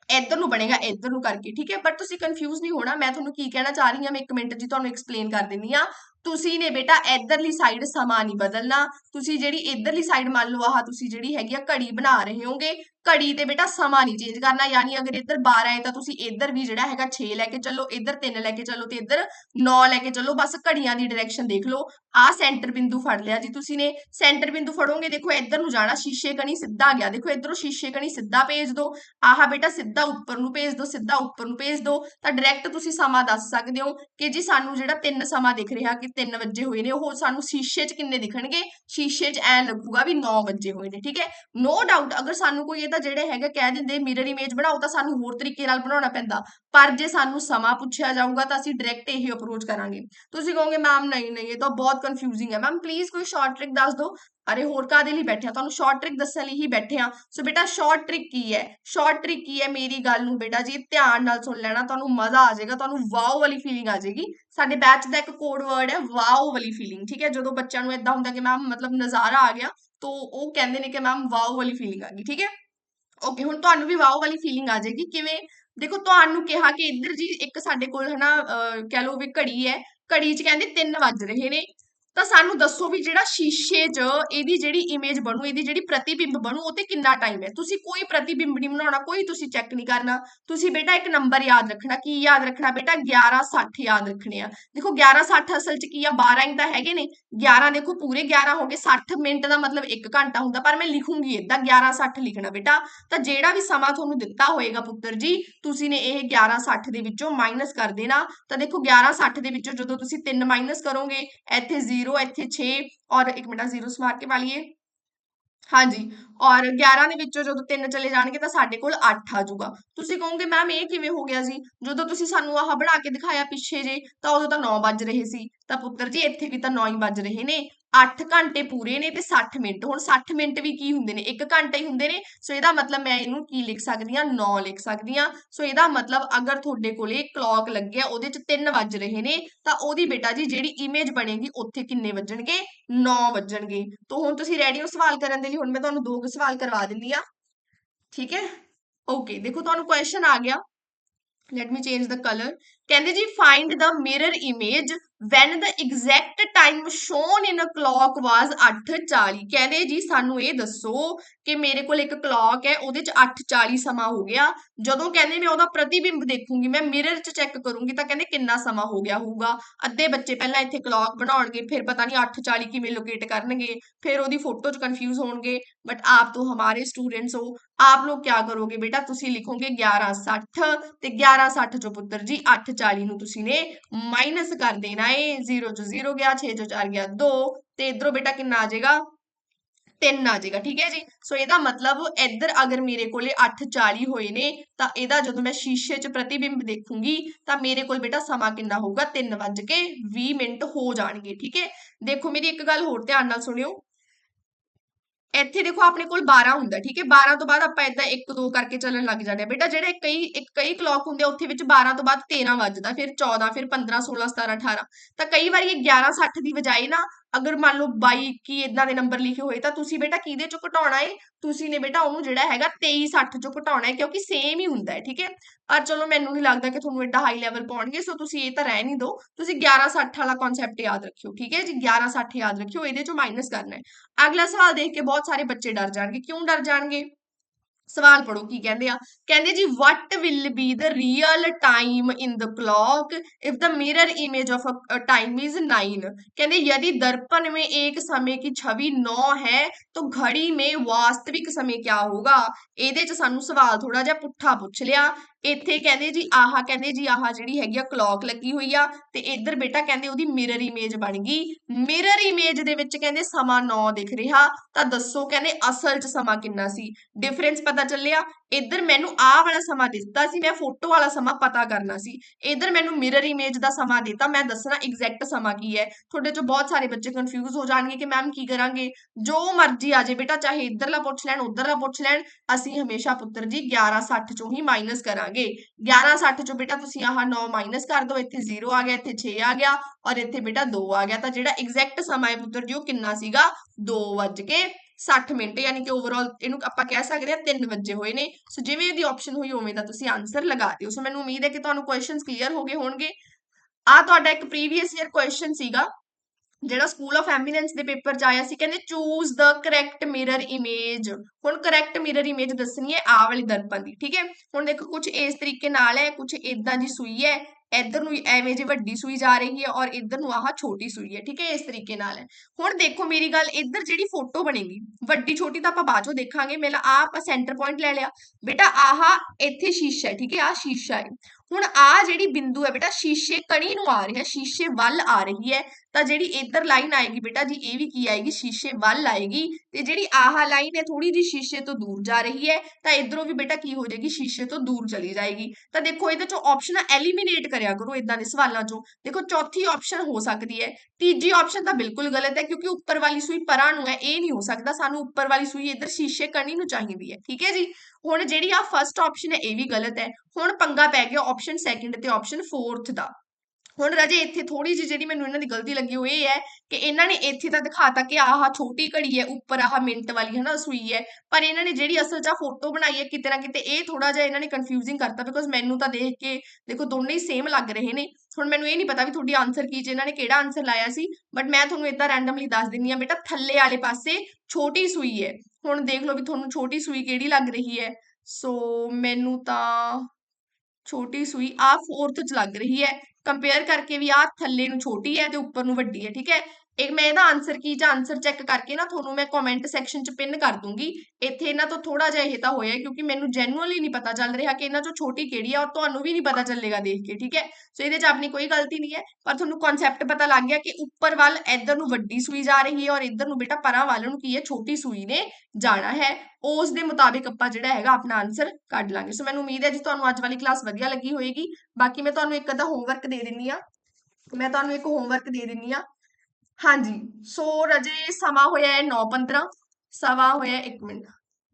ਇੱਧਰ ਨੂੰ ਬਣੇਗਾ ਇੱਧਰ ਨੂੰ ਕਰਕੇ, ਠੀਕ ਹੈ? ਬਟ ਤੁਸੀਂ ਕਨਫਿਊਜ਼ ਨਹੀਂ ਹੋਣਾ, ਮੈਂ ਤੁਹਾਨੂੰ ਕੀ ਕਹਿਣਾ ਚਾਹ ਰਹੀ ਹਾਂ, ਮੈਂ ਇੱਕ ਮਿੰਟ ਜੀ ਤੁਹਾਨੂੰ ਐਕਸਪਲੇਨ ਕਰ ਦਿੰਦੀ ਆ ਤੁਸੀਂ ਨੇ ਬੇਟਾ ਇੱਧਰਲੀ ਸਾਈਡ ਸਮਾਂ ਨਹੀਂ ਬਦਲਣਾ। ਤੁਸੀਂ ਜਿਹੜੀ ਇੱਧਰਲੀ ਸਾਈਡ ਮੰਨ ਲਓ, ਆਹ ਤੁਸੀਂ ਜਿਹੜੀ ਹੈਗੀ ਆ ਘੜੀ ਬਣਾ ਰਹੇ ਹੋਗੇ, ਘੜੀ ਤੇ ਬੇਟਾ ਸਮਾਂ ਨਹੀਂ ਚੇਂਜ ਕਰਨਾ। ਯਾਨੀ ਅਗਰ ਇੱਧਰ 12 ਹੈ ਤਾਂ ਤੁਸੀਂ ਇੱਧਰ ਵੀ ਜਿਹੜਾ ਹੈਗਾ 6 ਲੈ ਕੇ ਚੱਲੋ, ਇੱਧਰ 3 ਲੈ ਕੇ ਚੱਲੋ ਤੇ ਇੱਧਰ 9 ਲੈ ਕੇ ਚੱਲੋ। ਬਸ ਘੜੀਆਂ ਦੀ ਡਾਇਰੈਕਸ਼ਨ ਦੇਖ ਲਓ। ਆ ਸੈਂਟਰ ਬਿੰਦੂ ਫੜ ਲਿਆ ਜੀ ਤੁਸੀਂ ਨੇ। ਸੈਂਟਰ ਬਿੰਦੂ ਫੜੋਗੇ, ਦੇਖੋ ਇੱਧਰ ਨੂੰ ਜਾਣਾ, ਸ਼ੀਸ਼ੇ ਕਣੀ ਸਿੱਧਾ ਗਿਆ। ਦੇਖੋ ਇੱਧਰੋਂ ਸ਼ੀਸ਼ੇ ਕਣੀ ਸਿੱਧਾ ਭੇਜ ਦਿਓ ਆਹ ਬੇਟਾ ਸਿੱਧਾ ਉੱਪਰ ਨੂੰ ਭੇਜ ਦਿਓ ਸਿੱਧਾ ਉੱਪਰ ਨੂੰ ਭੇਜ ਦਿਓ ਤਾਂ ਡਾਇਰੈਕਟ ਤੁਸੀਂ ਸਮਾਂ ਦੱਸ ਸਕਦੇ ਹੋ ਕਿ ਜੀ ਸਾਨੂੰ ਜਿਹੜਾ 3 ਸਮਾਂ ਦਿਖ ਰਿਹਾ ਕਿ 3 ਵਜੇ ਹੋਏ ਨੇ, ਉਹ ਸਾਨੂੰ ਸ਼ੀਸ਼ੇ 'ਚ ਕਿੰਨੇ ਦਿਖਣਗੇ? ਸ਼ੀਸ਼ੇ 'ਚ ਐ ਲੱਗੂਗਾ ਵੀ 9 ਵਜੇ ਹੋਏ ਨੇ, ਠੀਕ ਹੈ? ਨੋ ਡਾਊਟ ਅਗਰ ਸਾਨੂੰ ਕੋਈ ਇਹਦਾ ਜਿਹੜੇ ਹੈਗਾ ਕਹਿ ਦਿੰਦੇ ਮਿਰਰ ਇਮੇਜ ਬਣਾਓ ਤਾਂ ਸਾਨੂੰ ਹੋਰ ਤਰੀਕੇ ਨਾਲ ਬਣਾਉਣਾ ਪੈਂਦਾ। ਪਰ ਜੇ ਸਾਨੂੰ ਸਮਾਂ ਪੁੱਛਿਆ ਜਾਊਗਾ ਤਾਂ ਅਸੀਂ ਡਾਇਰੈਕਟ ਇਹੀ ਅਪਰੋਚ ਕਰਾਂਗੇ। ਤੁਸੀਂ ਕਹੋਗੇ ਮੈਮ ਨਹੀਂ ਨਹੀਂ, ਇਹ ਤਾਂ ਬਹੁਤ ਕਨਫਿਊਜ਼ਿੰਗ ਹੈ। ਮੈਮ ਪਲੀਜ਼ ਕੋਈ ਸ਼ਾਰਟ ਟ੍ਰਿਕ ਦੱਸ ਦਿਓ। ਅਰੇ, ਹੋਰ ਕਾਦੇ ਲਈ ਬੈਠੇ ਆ? ਤੁਹਾਨੂੰ ਸ਼ਾਰਟ ਟ੍ਰਿਕ ਦੱਸਣ ਲਈ ਹੀ ਬੈਠੇ ਆ। ਸੋ ਬੇਟਾ ਸ਼ਾਰਟ ਟ੍ਰਿਕ ਕੀ ਹੈ? ਸ਼ਾਰਟ ਟ੍ਰਿਕ ਕੀ ਹੈ ਮੇਰੀ ਗੱਲ ਨੂੰ? ਬੇਟਾ, ਜੀ ਧਿਆਨ ਨਾਲ ਸੁਣ ਲੈਣਾ, ਤੁਹਾਨੂੰ ਮਜ਼ਾ ਆ ਜਾਏਗਾ। ਤੁਹਾਨੂੰ ਵਾਓ ਵਾਲੀ ਫੀਲਿੰਗ ਆ ਜਾਏਗੀ। ਸਾਡੇ ਬੈਚ ਦਾ ਇੱਕ ਕੋਡ ਵਰਡ ਹੈ ਵਾਓ ਵਾਲੀ ਫੀਲਿੰਗ ਠੀਕ ਹੈ? ਜਦੋਂ ਬੱਚਿਆਂ ਨੂੰ ਇਦਾਂ ਹੁੰਦਾ ਕਿ ਮੈਮ ਮਤਲਬ ਨਜ਼ਾਰਾ ਆ ਗਿਆ, ਤਾਂ ਉਹ ਕਹਿੰਦੇ ਨੇ ਕਿ ਮੈਮ ਵਾਓ ਵਾਲੀ ਫੀਲਿੰਗ ਆ ਗਈ, ਠੀਕ ਹੈ? ਓਕੇ ਹੁਣ ਤੁਹਾਨੂੰ ਵੀ ਵਾਓ ਵਾਲੀ ਫੀਲਿੰਗ ਆ ਜਾਏਗੀ। ਕਿਵੇਂ? ਦੇਖੋ ਤੁਹਾਨੂੰ ਕਿਹਾ ਕਿ ਇੱਧਰ ਜੀ ਇੱਕ ਸਾਡੇ ਕੋਲ ਹਨਾ ਕਹਿ ਲਓ ਵੀ ਘੜੀ ਹੈ, ਘੜੀ 'ਚ ਕਹਿੰਦੇ 3 ਵੱਜ ਰਹੇ ਨੇ। ਤਾਂ ਸਾਨੂੰ ਦੱਸੋ ਵੀ ਜਿਹੜਾ ਸ਼ੀਸ਼ੇ 'ਚ ਇਹਦੀ ਜਿਹੜੀ ਇਮੇਜ ਬਣੂ, ਇਹਦੀ ਜਿਹੜੀ ਪ੍ਰਤੀਬਿੰਬ ਬਣੂ, ਉਹ ਤੇ ਕਿੰਨਾ ਟਾਈਮ ਹੈ? ਤੁਸੀਂ ਕੋਈ ਪ੍ਰਤੀਬਿੰਬ ਨਹੀਂ ਬਣਾਉਣਾ, ਕੋਈ ਤੁਸੀਂ ਚੈੱਕ ਨਹੀਂ ਕਰਨਾ। ਤੁਸੀਂ ਬੇਟਾ ਇੱਕ ਨੰਬਰ ਯਾਦ ਰੱਖਣਾ, ਕੀ ਯਾਦ ਰੱਖਣਾ ਬੇਟਾ? 1160 ਯਾਦ ਰੱਖਣੇ ਆ। ਦੇਖੋ 1160 ਅਸਲ 'ਚ ਕੀ ਆ? 12 ਹੀ ਤਾਂ ਹੈਗੇ ਨੇ। 11 ਦੇਖੋ ਪੂਰੇ 11 ਹੋ ਗਏ। 60 ਮਿੰਟ ਦਾ ਮਤਲਬ 1 ਘੰਟਾ ਹੁੰਦਾ, ਪਰ ਮੈਂ ਲਿਖੂੰਗੀ ਇਦਾਂ 1160 ਲਿਖਣਾ ਬੇਟਾ। ਤਾਂ ਜਿਹੜਾ ਵੀ ਸਮਾਂ ਤੁਹਾਨੂੰ ਦਿੱਤਾ ਹੋਏਗਾ ਪੁੱਤਰ ਜੀ, ਤੁਸੀਂ ਨੇ ਇਹ 1160 ਦੇ ਵਿੱਚੋਂ ਮਾਈਨਸ ਕਰ ਦੇਣਾ। ਤਾਂ ਦੇਖੋ 1160 ਦੇ ਵਿੱਚੋਂ ਜਦੋਂ ਤੁਸੀਂ 3 ਮਾਈਨਸ ਕਰੋਗੇ, ਇੱਥੇ 0 ਇੱਥੇ 6 ਔਰ ਇੱਕ ਮਿੰਟ 0 ਸਮਾਰ ਕੇ ਵਾਲੀਏ ਹਾਂਜੀ, ਔਰ 11 ਦੇ ਵਿੱਚੋਂ ਜਦੋਂ 3 ਚਲੇ ਜਾਣਗੇ ਤਾਂ ਸਾਡੇ ਕੋਲ 8 ਆ ਜਾਊਗਾ। ਤੁਸੀਂ ਕਹੋਗੇ, ਮੈਮ, ਇਹ ਕਿਵੇਂ ਹੋ ਗਿਆ ਜੀ? ਜਦੋਂ ਤੁਸੀਂ ਸਾਨੂੰ ਆਹ ਬਣਾ ਕੇ ਦਿਖਾਇਆ ਪਿੱਛੇ ਜੇ, ਤਾਂ ਉਦੋਂ ਤਾਂ 9 ਵੱਜ ਰਹੇ ਸੀ। ਤਾਂ ਪੁੱਤਰ ਜੀ, ਇੱਥੇ ਵੀ ਤਾਂ 9 ਹੀ ਵੱਜ ਰਹੇ ਨੇ। 8 ਘੰਟੇ ਪੂਰੇ ਨੇ ਤੇ 60 ਮਿੰਟ। ਹੁਣ 60 ਮਿੰਟ ਵੀ ਕੀ ਹੁੰਦੇ ਨੇ? 1 ਘੰਟਾ ਹੀ ਹੁੰਦੇ ਨੇ। ਸੋ ਇਹਦਾ ਮਤਲਬ ਮੈਂ ਇਹਨੂੰ ਕੀ ਲਿਖ ਸਕਦੀ ਆ 9 ਲਿਖ ਸਕਦੀ ਆ ਸੋ ਇਹਦਾ ਮਤਲਬ ਅਗਰ ਤੁਹਾਡੇ ਕੋਲੇ ਕਲੌਕ ਲੱਗਿਆ ਉਹਦੇ ਚ 3 ਵੱਜ ਰਹੇ ਨੇ, ਤਾਂ ਉਹਦੀ ਬੇਟਾ ਜੀ, ਜਿਹੜੀ ਇਮੇਜ ਬਣੇਗੀ, ਉੱਥੇ ਕਿੰਨੇ ਵੱਜਣਗੇ? 9 ਵੱਜਣਗੇ। ਤਾਂ ਹੁਣ ਤੁਸੀਂ ਰੈਡੀ ਹੋ ਸਵਾਲ ਕਰਨ ਦੇ ਲਈ? ਹੁਣ ਮੈਂ ਤੁਹਾਨੂੰ ਦੋ ਕੁ ਸਵਾਲ ਕਰਵਾ ਦਿੰਦੀ ਆ ਠੀਕ ਹੈ? ਓਕੇ ਦੇਖੋ ਤੁਹਾਨੂੰ ਕੁਐਸਚਨ ਆ ਗਿਆ। Let me change the color. ਕਹਿੰਦੇ ਜੀ, find ਦਾ ਮਿਰਰ ਇਮੇਜ ਵੈਨ ਦਾ exact time shown in a clock was 8:40 ਕਹਿੰਦੇ ਜੀ ਸਾਨੂੰ ਇਹ ਦੱਸੋ ਕਿ ਮੇਰੇ ਕੋਲ ਇੱਕ ਕਲੌਕ ਹੈ, ਉਹਦੇ ਚ 8:40 ਸਮਾਂ ਹੋ ਗਿਆ। ਜਦੋਂ ਕਹਿੰਦੇ ਮੈਂ ਉਹਦਾ ਪ੍ਰਤੀਬਿੰਬ ਦੇਖੂੰਗੀ, ਮੈਂ ਮਿਰਰ ਚ ਚੈੱਕ ਕਰੂੰਗੀ ਤਾਂ ਕਹਿੰਦੇ ਕਿੰਨਾ ਸਮਾਂ ਹੋ ਗਿਆ ਹੋਊਗਾ। ਅੱਧੇ ਬੱਚੇ ਪਹਿਲਾਂ ਇੱਥੇ ਕਲੌਕ ਬਣਾਉਣਗੇ, ਫਿਰ ਪਤਾ ਨਹੀਂ 8:40 ਕਿਵੇਂ ਲੋਕੇਟ ਕਰਨਗੇ, ਫਿਰ ਉਹਦੀ ਫੋਟੋ ਚ ਕਨਫਿਊਜ਼ ਹੋਣਗੇ। ਬਟ ਆਪ ਤੋਂ ਹਮਾਰੇ ਸਟੂਡੈਂਟਸ ਹੋ, ਆਪ ਲੋਕ ਕੀ ਕਰੋਗੇ ਬੇਟਾ? ਤੁਸੀਂ ਲਿਖੋਗੇ 11:60 ਤੇ 11:60 ਚੋਂ ਪੁੱਤਰ ਜੀ 8:40 ਨੂੰ ਤੁਸੀਂ ਨੇ ਮਾਈਨਸ ਕਰ ਦੇਣਾ ਏ 0 ਚੋਂ 0 ਗਿਆ 6 ਚੋਂ 4 ਗਿਆ 2 ਤੇ ਇਧਰੋਂ ਬੇਟਾ ਕਿੰਨਾ ਆ ਜਾਏਗਾ 3 ਆ ਜਾਏਗਾ ਠੀਕ ਹੈ ਜੀ ਸੋ ਇਹਦਾ ਮਤਲਬ ਇੱਧਰ ਅਗਰ ਮੇਰੇ ਕੋਲੇ 840 ਹੋਏ ਨੇ ਤਾਂ ਇਹਦਾ ਜਦੋਂ ਮੈਂ ਸ਼ੀਸ਼ੇ 'ਚ ਪ੍ਰਤੀਬਿੰਬ ਦੇਖੂੰਗੀ ਤਾਂ ਮੇਰੇ ਕੋਲ ਬੇਟਾ ਸਮਾਂ ਕਿੰਨਾ ਹੋਊਗਾ 3 ਵੱਜ ਕੇ 20 ਮਿੰਟ ਹੋ ਜਾਣਗੇ ਠੀਕ ਹੈ ਦੇਖੋ ਮੇਰੀ ਇੱਕ ਗੱਲ ਹੋਰ ਧਿਆਨ ਨਾਲ ਸੁਣਿਓ ਇੱਥੇ ਦੇਖੋ ਆਪਣੇ ਕੋਲ 12 ਹੁੰਦਾ, ਠੀਕ ਹੈ? 12 ਤੋਂ ਬਾਅਦ ਆਪਾਂ ਇਦਾਂ 1 2 ਕਰਕੇ ਚੱਲਣ ਲੱਗ ਜਾਂਦੇ ਆ ਬੇਟਾ, ਜਿਹੜੇ ਕਈ, ਇੱਕ ਕਈ ਕਲੌਕ ਹੁੰਦੇ ਆ, ਉੱਥੇ ਵਿੱਚ 12 ਤੋਂ ਬਾਅਦ 13 ਵੱਜਦਾ, ਫਿਰ 14 ਫਿਰ 15 16 17 18 ਤਾਂ ਕਈ ਵਾਰੀ ਇਹ 11 60 ਦੀ ਬਜਾਏ ਨਾ ਅਗਰ ਮੰਨ ਲਓ 22 ਕੀ ਇਦਾਂ ਦੇ ਨੰਬਰ ਲਿਖੇ ਹੋਏ ਤਾਂ ਤੁਸੀਂ ਬੇਟਾ ਕਿਹਦੇ ਚੋਂ ਘਟਾਉਣਾ ਏ? ਤੁਸੀਂ ਨੇ ਬੇਟਾ ਉਹਨੂੰ ਜਿਹੜਾ ਹੈਗਾ 23 60 ਚੋਂ ਘਟਾਉਣਾ ਹੈ ਕਿਉਂਕਿ ਸੇਮ ਹੀ ਹੁੰਦਾ ਹੈ ਠੀਕ ਹੈ ਪਰ ਚਲੋ ਮੈਨੂੰ ਨਹੀਂ ਲੱਗਦਾ ਕਿ ਤੁਹਾਨੂੰ ਐਡਾ ਹਾਈ ਲੈਵਲ ਪਾਉਣਗੇ, ਸੋ ਤੁਸੀਂ ਇਹ ਤਾਂ ਰਹਿ ਨਹੀਂ ਦੋ ਤੁਸੀਂ 11 60 ਵਾਲਾ ਕਨਸੈਪਟ ਯਾਦ ਰੱਖਿਓ, ਠੀਕ ਹੈ ਜੀ 11 60 ਯਾਦ ਰੱਖਿਓ, ਇਹਦੇ ਚੋਂ ਮਾਈਨਸ ਕਰਨਾ ਹੈ ਅਗਲਾ ਸਵਾਲ ਦੇਖ ਕੇ ਬਹੁਤ ਸਾਰੇ ਬੱਚੇ ਡਰ ਜਾਣਗੇ। ਕਿਉਂ ਡਰ ਜਾਣਗੇ? ਸਵਾਲ ਪੜੋ ਕੀ ਕਹਿੰਦੇ ਆ ਕਹਿੰਦੇ ਜੀ what will be the real time in the clock if the mirror image of a, a time is 9 कहते यदि दर्पण में एक समय की छवि 9 है तो घड़ी में वास्तविक समय क्या होगा ਇਹਦੇ ਚ ਸਾਨੂੰ ਸਵਾਲ ਥੋੜਾ ਜਿਹਾ ਪੁੱਠਾ ਪੁੱਛ ਲਿਆ ਇੱਥੇ ਕਹਿੰਦੇ ਜੀ ਆਹ, ਕਹਿੰਦੇ ਜੀ ਆਹ ਜਿਹੜੀ ਹੈਗੀ ਆ ਕਲੌਕ ਲੱਗੀ ਹੋਈ ਆ ਤੇ ਇੱਧਰ ਬੇਟਾ ਕਹਿੰਦੇ ਉਹਦੀ ਮਿਰਰ ਇਮੇਜ ਬਣ ਗਈ। ਮਿਰਰ ਇਮੇਜ ਦੇ ਵਿੱਚ ਕਹਿੰਦੇ ਸਮਾਂ 9 ਦਿਖ ਰਿਹਾ ਤਾਂ ਦੱਸੋ ਕਹਿੰਦੇ ਅਸਲ 'ਚ ਸਮਾਂ ਕਿੰਨਾ ਸੀ? ਡਿਫਰੈਂਸ ਪਤਾ ਚੱਲਿਆ? ਇੱਧਰ ਮੈਨੂੰ ਆਹ ਵਾਲਾ ਸਮਾਂ ਦਿੱਤਾ ਸੀ, ਮੈਂ ਫੋਟੋ ਵਾਲਾ ਸਮਾਂ ਪਤਾ ਕਰਨਾ ਸੀ। ਇੱਧਰ ਮੈਨੂੰ ਮਿਰਰ ਇਮੇਜ ਦਾ ਸਮਾਂ ਦਿੱਤਾ, ਮੈਂ ਦੱਸਣਾ ਐਗਜ਼ੈਕਟ ਸਮਾਂ ਕੀ ਹੈ। ਤੁਹਾਡੇ ਚੋਂ ਬਹੁਤ ਸਾਰੇ ਬੱਚੇ ਕਨਫਿਊਜ਼ ਹੋ ਜਾਣਗੇ ਕਿ ਮੈਮ ਕੀ ਕਰਾਂਗੇ। ਜੋ ਮਰਜ਼ੀ ਆ ਜੇ ਬੇਟਾ, ਚਾਹੇ ਇੱਧਰਲਾ ਪੁੱਛ ਲੈਣ, ਉੱਧਰਲਾ ਪੁੱਛ ਲੈਣ, ਅਸੀਂ ਹਮੇਸ਼ਾ ਪੁੱਤਰ ਜੀ 1160 ਚੋਂ ਹੀ ਮਾਈਨਸ ਕਰਾਂਗੇ। 1160 ਚੋਂ ਬੇਟਾ, ਤੁਸੀਂ ਆਹ 9 ਮਾਈਨਸ ਕਰ ਦਿਓ, ਇੱਥੇ 0 ਆ ਗਿਆ, ਇੱਥੇ 6 ਆ ਗਿਆ, ਔਰ ਇੱਥੇ ਬੇਟਾ 2 ਆ ਗਿਆ। ਤਾਂ ਜਿਹੜਾ ਐਗਜ਼ੈਕਟ ਸਮਾਂ ਹੈ ਪੁੱਤਰ ਜੀ, ਉਹ ਕਿੰਨਾ ਸੀਗਾ? 2 ਵੱਜ ਕੇ 60 ਮਿੰਟ ਯਾਨੀ ਕਿ ਓਵਰਆਲ ਇਹਨੂੰ ਆਪਾਂ ਕਹਿ ਸਕਦੇ ਹਾਂ 3 ਵਜੇ ਹੋਏ ਨੇ। ਸੋ ਜਿਵੇਂ ਇਹਦੀ ਆਪਸ਼ਨ ਹੋਈ ਉਵੇਂ ਦਾ ਤੁਸੀਂ ਆਨਸਰ ਲਗਾ ਦਿਓ। ਸੋ ਮੈਨੂੰ ਉਮੀਦ ਹੈ ਕਿ ਤੁਹਾਨੂੰ ਕੁਐਸਚਨਸ ਕਲੀਅਰ ਹੋ ਗਏ ਹੋਣਗੇ। ਆ ਤੁਹਾਡਾ ਇੱਕ ਪ੍ਰੀਵੀਅਸ ਈਅਰ ਕੁਐਸਚਨ ਸੀਗਾ, ਜਿਹੜਾ ਸਕੂਲ ਆਫ ਐਮੀਨੈਂਸ ਦੇ ਪੇਪਰ 'ਚ ਆਇਆ ਸੀ। ਕਹਿੰਦੇ ਚੂਜ਼ ਦਾ ਕਰੈਕਟ ਮਿਰਰ ਇਮੇਜ ਹੁਣ ਕਰੈਕਟ ਮਿਰਰ ਇਮੇਜ ਦੱਸਣੀ ਹੈ ਆਹ ਵਾਲੀ ਦਰਪਣ ਦੀ, ਠੀਕ ਹੈ? ਹੁਣ ਦੇਖੋ ਕੁਝ ਇਸ ਤਰੀਕੇ ਨਾਲ ਹੈ ਕੁਝ ਇਦਾਂ ਦੀ ਸੂਈ ਹੈ। ਇੱਧਰ ਨੂੰ ਐਵੇਂ ਜੇ ਵੱਡੀ ਸੂਈ ਜਾ ਰਹੀ ਹੈ ਔਰ ਇੱਧਰ ਨੂੰ ਆਹ ਛੋਟੀ ਸੂਈ ਹੈ, ਠੀਕ ਹੈ, ਇਸ ਤਰੀਕੇ ਨਾਲ ਹੈ। ਹੁਣ ਦੇਖੋ ਮੇਰੀ ਗੱਲ, ਇੱਧਰ ਜਿਹੜੀ ਫੋਟੋ ਬਣੇਗੀ, ਵੱਡੀ ਛੋਟੀ ਤਾਂ ਆਪਾਂ ਬਾਅਦ ਦੇਖਾਂਗੇ ਮੇਲਾ ਆਹ ਆਪਾਂ ਸੈਂਟਰ ਪੁਆਇੰਟ ਲੈ ਲਿਆ। ਬੇਟਾ, ਆਹ ਇੱਥੇ ਸ਼ੀਸ਼ਾ ਹੈ, ਠੀਕ ਹੈ, ਆਹ ਸ਼ੀਸ਼ਾ ਹੈ। ਹੁਣ ਆ ਜਿਹੜੀ ਬਿੰਦੂ ਹੈ ਬੇਟਾ, ਸ਼ੀਸ਼ੇ ਕਣੀ ਨੂੰ ਆ ਰਹੀ ਹੈ, ਸ਼ੀਸ਼ੇ ਵੱਲ ਆ ਰਹੀ ਹੈ। ਤਾਂ ਜਿਹੜੀ ਇੱਧਰ ਲਾਈਨ ਆਏਗੀ ਬੇਟਾ ਜੀ, ਇਹ ਵੀ ਕੀ ਆਏਗੀ? ਸ਼ੀਸ਼ੇ ਵੱਲ ਆਏਗੀ। ਤੇ ਜਿਹੜੀ ਆਹ ਲਾਈਨ ਹੈ ਥੋੜੀ ਜੀ ਸ਼ੀਸ਼ੇ ਤੋਂ ਦੂਰ ਜਾ ਰਹੀ ਹੈ। ਤਾਂ ਇਧਰੋਂ ਵੀ ਬੇਟਾ ਕੀ ਹੋ ਜਾਏਗੀ? ਸ਼ੀਸ਼ੇ ਤੋਂ ਦੂਰ ਚਲੀ ਜਾਏਗੀ। ਤਾਂ ਦੇਖੋ, ਇਹਦੇ ਚੋਂ ਆਪਸ਼ਨ ਐਲੀਮੀਨੇਟ ਕਰਿਆ ਕਰੋ ਇਦਾਂ ਦੇ ਸਵਾਲਾਂ ਚੋਂ। ਦੇਖੋ, ਚੌਥੀ ਆਪਸ਼ਨ ਹੋ ਸਕਦੀ ਹੈ। ਤੀਜੀ ਆਪਸ਼ਨ ਤਾਂ ਬਿਲਕੁਲ ਗਲਤ ਹੈ, ਕਿਉਂਕਿ ਉੱਪਰ ਵਾਲੀ ਸੂਈ ਪਰਾਂ ਨੂੰ ਹੈ, ਇਹ ਨਹੀਂ ਹੋ ਸਕਦਾ। ਸਾਨੂੰ ਉੱਪਰ ਵਾਲੀ ਸੂਈ ਇੱਧਰ ਸ਼ੀਸ਼ੇ ਕਣੀ ਨੂੰ ਚਾਹੀਦੀ ਹੈ। ਠੀਕ ਹੈ ਜੀ? ਹੁਣ ਜਿਹੜੀ ਆ ਫਰਸਟ ਆਪਸ਼ਨ ਹੈ, ਇਹ ਵੀ ਗਲਤ ਹੈ। ਹੁਣ ਪੰਗਾ ਪੈ ਗਿਆ ਆਪਸ਼ਨ ਸੈਕਿੰਡ ਤੇ ਆਪਸ਼ਨ ਫੋਰਥ ਦਾ। ਹੁਣ ਰਾਜੇ ਇੱਥੇ ਥੋੜੀ ਜਿਹੀ ਜਿਹੜੀ ਮੈਨੂੰ ਇਹਨਾਂ ਦੀ ਗਲਤੀ ਲੱਗੀ ਉਹ ਇਹ ਹੈ ਕਿ ਇਹਨਾਂ ਨੇ ਇੱਥੇ ਤਾਂ ਦਿਖਾਤਾ ਕਿ ਆਹ ਛੋਟੀ ਘੜੀ ਹੈ, ਉੱਪਰ ਆਹ ਮਿੰਟ ਵਾਲੀ ਹੈ ਨਾ ਸੂਈ ਹੈ, ਪਰ ਇਹਨਾਂ ਨੇ ਜਿਹੜੀ ਅਸਲ 'ਚ ਫੋਟੋ ਬਣਾਈ ਹੈ ਕਿਤੇ ਨਾ ਕਿਤੇ ਇਹ ਥੋੜਾ ਜਿਹਾ ਇਹਨਾਂ ਨੇ ਕਨਫਿਊਜ਼ਿੰਗ ਕਰਤਾ ਬਿਕੋਜ਼ ਮੈਨੂੰ ਤਾਂ ਦੇਖ ਕੇ ਦੇਖੋ ਦੋਨੇ ਹੀ ਸੇਮ ਲੱਗ ਰਹੇ ਨੇ। ਹੁਣ ਮੈਨੂੰ ਇਹ ਨਹੀਂ ਪਤਾ ਵੀ ਤੁਹਾਡੀ ਆਨਸਰ ਕੀ ਚ ਇਹਨਾਂ ਨੇ ਕਿਹੜਾ ਆਨਸਰ ਲਾਇਆ ਸੀ ਬਟ ਮੈਂ ਤੁਹਾਨੂੰ ਇਦਾਂ ਰੈਂਡਮਲੀ ਦੱਸ ਦਿੰਨੀ ਆ ਬੇਟਾ ਥੱਲੇ ਵਾਲੇ ਪਾਸੇ ਛੋਟੀ ਸੂਈ ਹੈ। ਹੁਣ ਦੇਖ ਲਓ ਵੀ ਤੁਹਾਨੂੰ ਛੋਟੀ ਸੂਈ ਕਿਹੜੀ ਲੱਗ ਰਹੀ ਹੈ। ਸੋ ਮੈਨੂੰ ਤਾਂ ਛੋਟੀ ਸੂਈ ਆ ਫੋਰਥ ਚ ਲੱਗ ਰਹੀ ਹੈ। ਕੰਪੇਅਰ ਕਰਕੇ ਵੀ ਆ ਥੱਲੇ ਨੂੰ ਛੋਟੀ ਹੈ ਤੇ ਉੱਪਰ ਨੂੰ ਵੱਡੀ ਹੈ, ਠੀਕ ਹੈ? ਇੱਕ ਮੈਂ ਇਹਦਾ ਆਨਸਰ ਕੀ ਜਾਂ ਆਨਸਰ ਚੈੱਕ ਕਰਕੇ ਨਾ ਤੁਹਾਨੂੰ ਮੈਂ ਕਮੈਂਟ ਸੈਕਸ਼ਨ 'ਚ ਪਿੰਨ ਕਰ ਦੂੰਗੀ। ਇੱਥੇ ਇਹਨਾਂ ਤੋਂ ਥੋੜਾ ਜਿਹਾ ਇਹ ਤਾਂ ਹੋਇਆ ਕਿਉਂਕਿ ਮੈਨੂੰ ਜੈਨੂਅਲੀ ਨਹੀਂ ਪਤਾ ਚੱਲ ਰਿਹਾ ਕਿ ਇਹਨਾਂ 'ਚੋਂ ਛੋਟੀ ਕਿਹੜੀ ਹੈ ਔਰ ਤੁਹਾਨੂੰ ਵੀ ਨਹੀਂ ਪਤਾ ਚੱਲੇਗਾ ਦੇਖ ਕੇ, ਠੀਕ ਹੈ? ਸੋ ਇਹਦੇ 'ਚ ਆਪਣੀ ਕੋਈ ਗਲਤੀ ਨਹੀਂ ਹੈ, ਪਰ ਤੁਹਾਨੂੰ ਕਨਸੈਪਟ ਪਤਾ ਲੱਗ ਗਿਆ ਕਿ ਉੱਪਰ ਵੱਲ ਇੱਧਰ ਨੂੰ ਵੱਡੀ ਸੂਈ ਜਾ ਰਹੀ ਹੈ ਔਰ ਇੱਧਰ ਨੂੰ ਬੇਟਾ ਪਰਾਂ ਵੱਲ ਨੂੰ ਕੀ ਹੈ, ਛੋਟੀ ਸੂਈ ਨੇ ਜਾਣਾ ਹੈ। ਉਸ ਦੇ ਮੁਤਾਬਿਕ ਆਪਾਂ ਜਿਹੜਾ ਹੈਗਾ ਆਪਣਾ ਆਨਸਰ ਕੱਢ ਲਾਂਗੇ। ਸੋ ਮੈਨੂੰ ਉਮੀਦ ਹੈ ਜੀ ਤੁਹਾਨੂੰ ਅੱਜ ਵਾਲੀ ਕਲਾਸ ਵਧੀਆ ਲੱਗੀ ਹੋਏਗੀ। ਬਾਕੀ ਮੈਂ ਤੁਹਾਨੂੰ ਇੱਕ ਅੱਧਾ ਹੋਮਵਰਕ ਦੇ ਦਿੰਨੀ ਆ ਮੈਂ ਤੁਹਾਨੂੰ ਇੱਕ ਹੋਮਵਰਕ ਦੇ ਦਿੰਨੀ ਆ ਹਾਂਜੀ ਸੋ ਰਜੇ ਸਮਾਂ ਹੋਇਆ ਹੈ 9:15 ਸਵਾ ਹੋਇਆ 1 ਮਿੰਟ।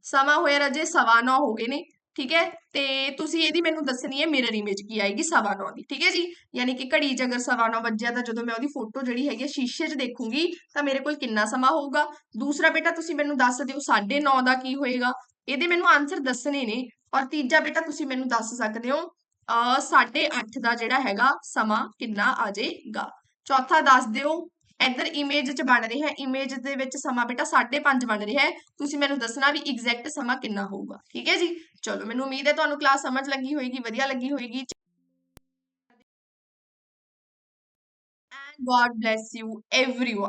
ਸਮਾਂ ਹੋਇਆ ਰਜੇ ਸਵਾ 9 ਹੋ ਗਏ ਨੇ, ਠੀਕ ਹੈ? ਤੇ ਤੁਸੀਂ ਇਹਦੀ ਮੈਨੂੰ ਦੱਸਣੀ ਹੈ ਮਿਰਰ ਇਮੇਜ ਕੀ ਆਏਗੀ ਸਵਾ 9 ਦੀ, ਠੀਕ ਹੈ ਜੀ? ਯਾਨੀ ਕਿ ਘੜੀ 'ਚ ਅਗਰ ਸਵਾ 9 ਵੱਜਿਆ ਤਾਂ ਜਦੋਂ ਮੈਂ ਉਹਦੀ ਫੋਟੋ ਜਿਹੜੀ ਹੈਗੀ ਹੈ ਸ਼ੀਸ਼ੇ 'ਚ ਦੇਖੂੰਗੀ, ਤਾਂ ਮੇਰੇ ਕੋਲ ਕਿੰਨਾ ਸਮਾਂ ਹੋਊਗਾ? ਦੂਸਰਾ ਬੇਟਾ, ਤੁਸੀਂ ਮੈਨੂੰ ਦੱਸ ਦਿਓ 9:30 ਦਾ ਕੀ ਹੋਏਗਾ? ਇਹਦੇ ਮੈਨੂੰ ਆਨਸਰ ਦੱਸਣੇ ਨੇ, ਔਰ ਤੀਜਾ ਬੇਟਾ, ਤੁਸੀਂ ਮੈਨੂੰ ਦੱਸ ਸਕਦੇ ਹੋ 8:30 ਦਾ ਜਿਹੜਾ ਹੈਗਾ ਸਮਾਂ ਕਿੰਨਾ ਆ ਜਾਏਗਾ ਚੌਥਾ ਦੱਸ ਦਿਓ ਇੱਧਰ ਇਮੇਜ 'ਚ ਬਣ ਰਿਹਾ ਹੈ ਇਮੇਜ ਦੇ ਵਿੱਚ ਸਮਾਂ ਬੇਟਾ 5:30 ਬਣ ਰਿਹਾ ਹੈ ਤੁਸੀਂ ਮੈਨੂੰ ਦੱਸਣਾ ਵੀ ਐਗਜ਼ੈਕਟ ਸਮਾਂ ਕਿੰਨਾ ਹੋਊਗਾ ਠੀਕ ਹੈ ਜੀ ਚਲੋ ਮੈਨੂੰ ਉਮੀਦ ਹੈ ਤੁਹਾਨੂੰ ਕਲਾਸ ਸਮਝ ਲੱਗੀ ਹੋਏਗੀ ਵਧੀਆ ਲੱਗੀ ਹੋਏਗੀ and God bless you everyone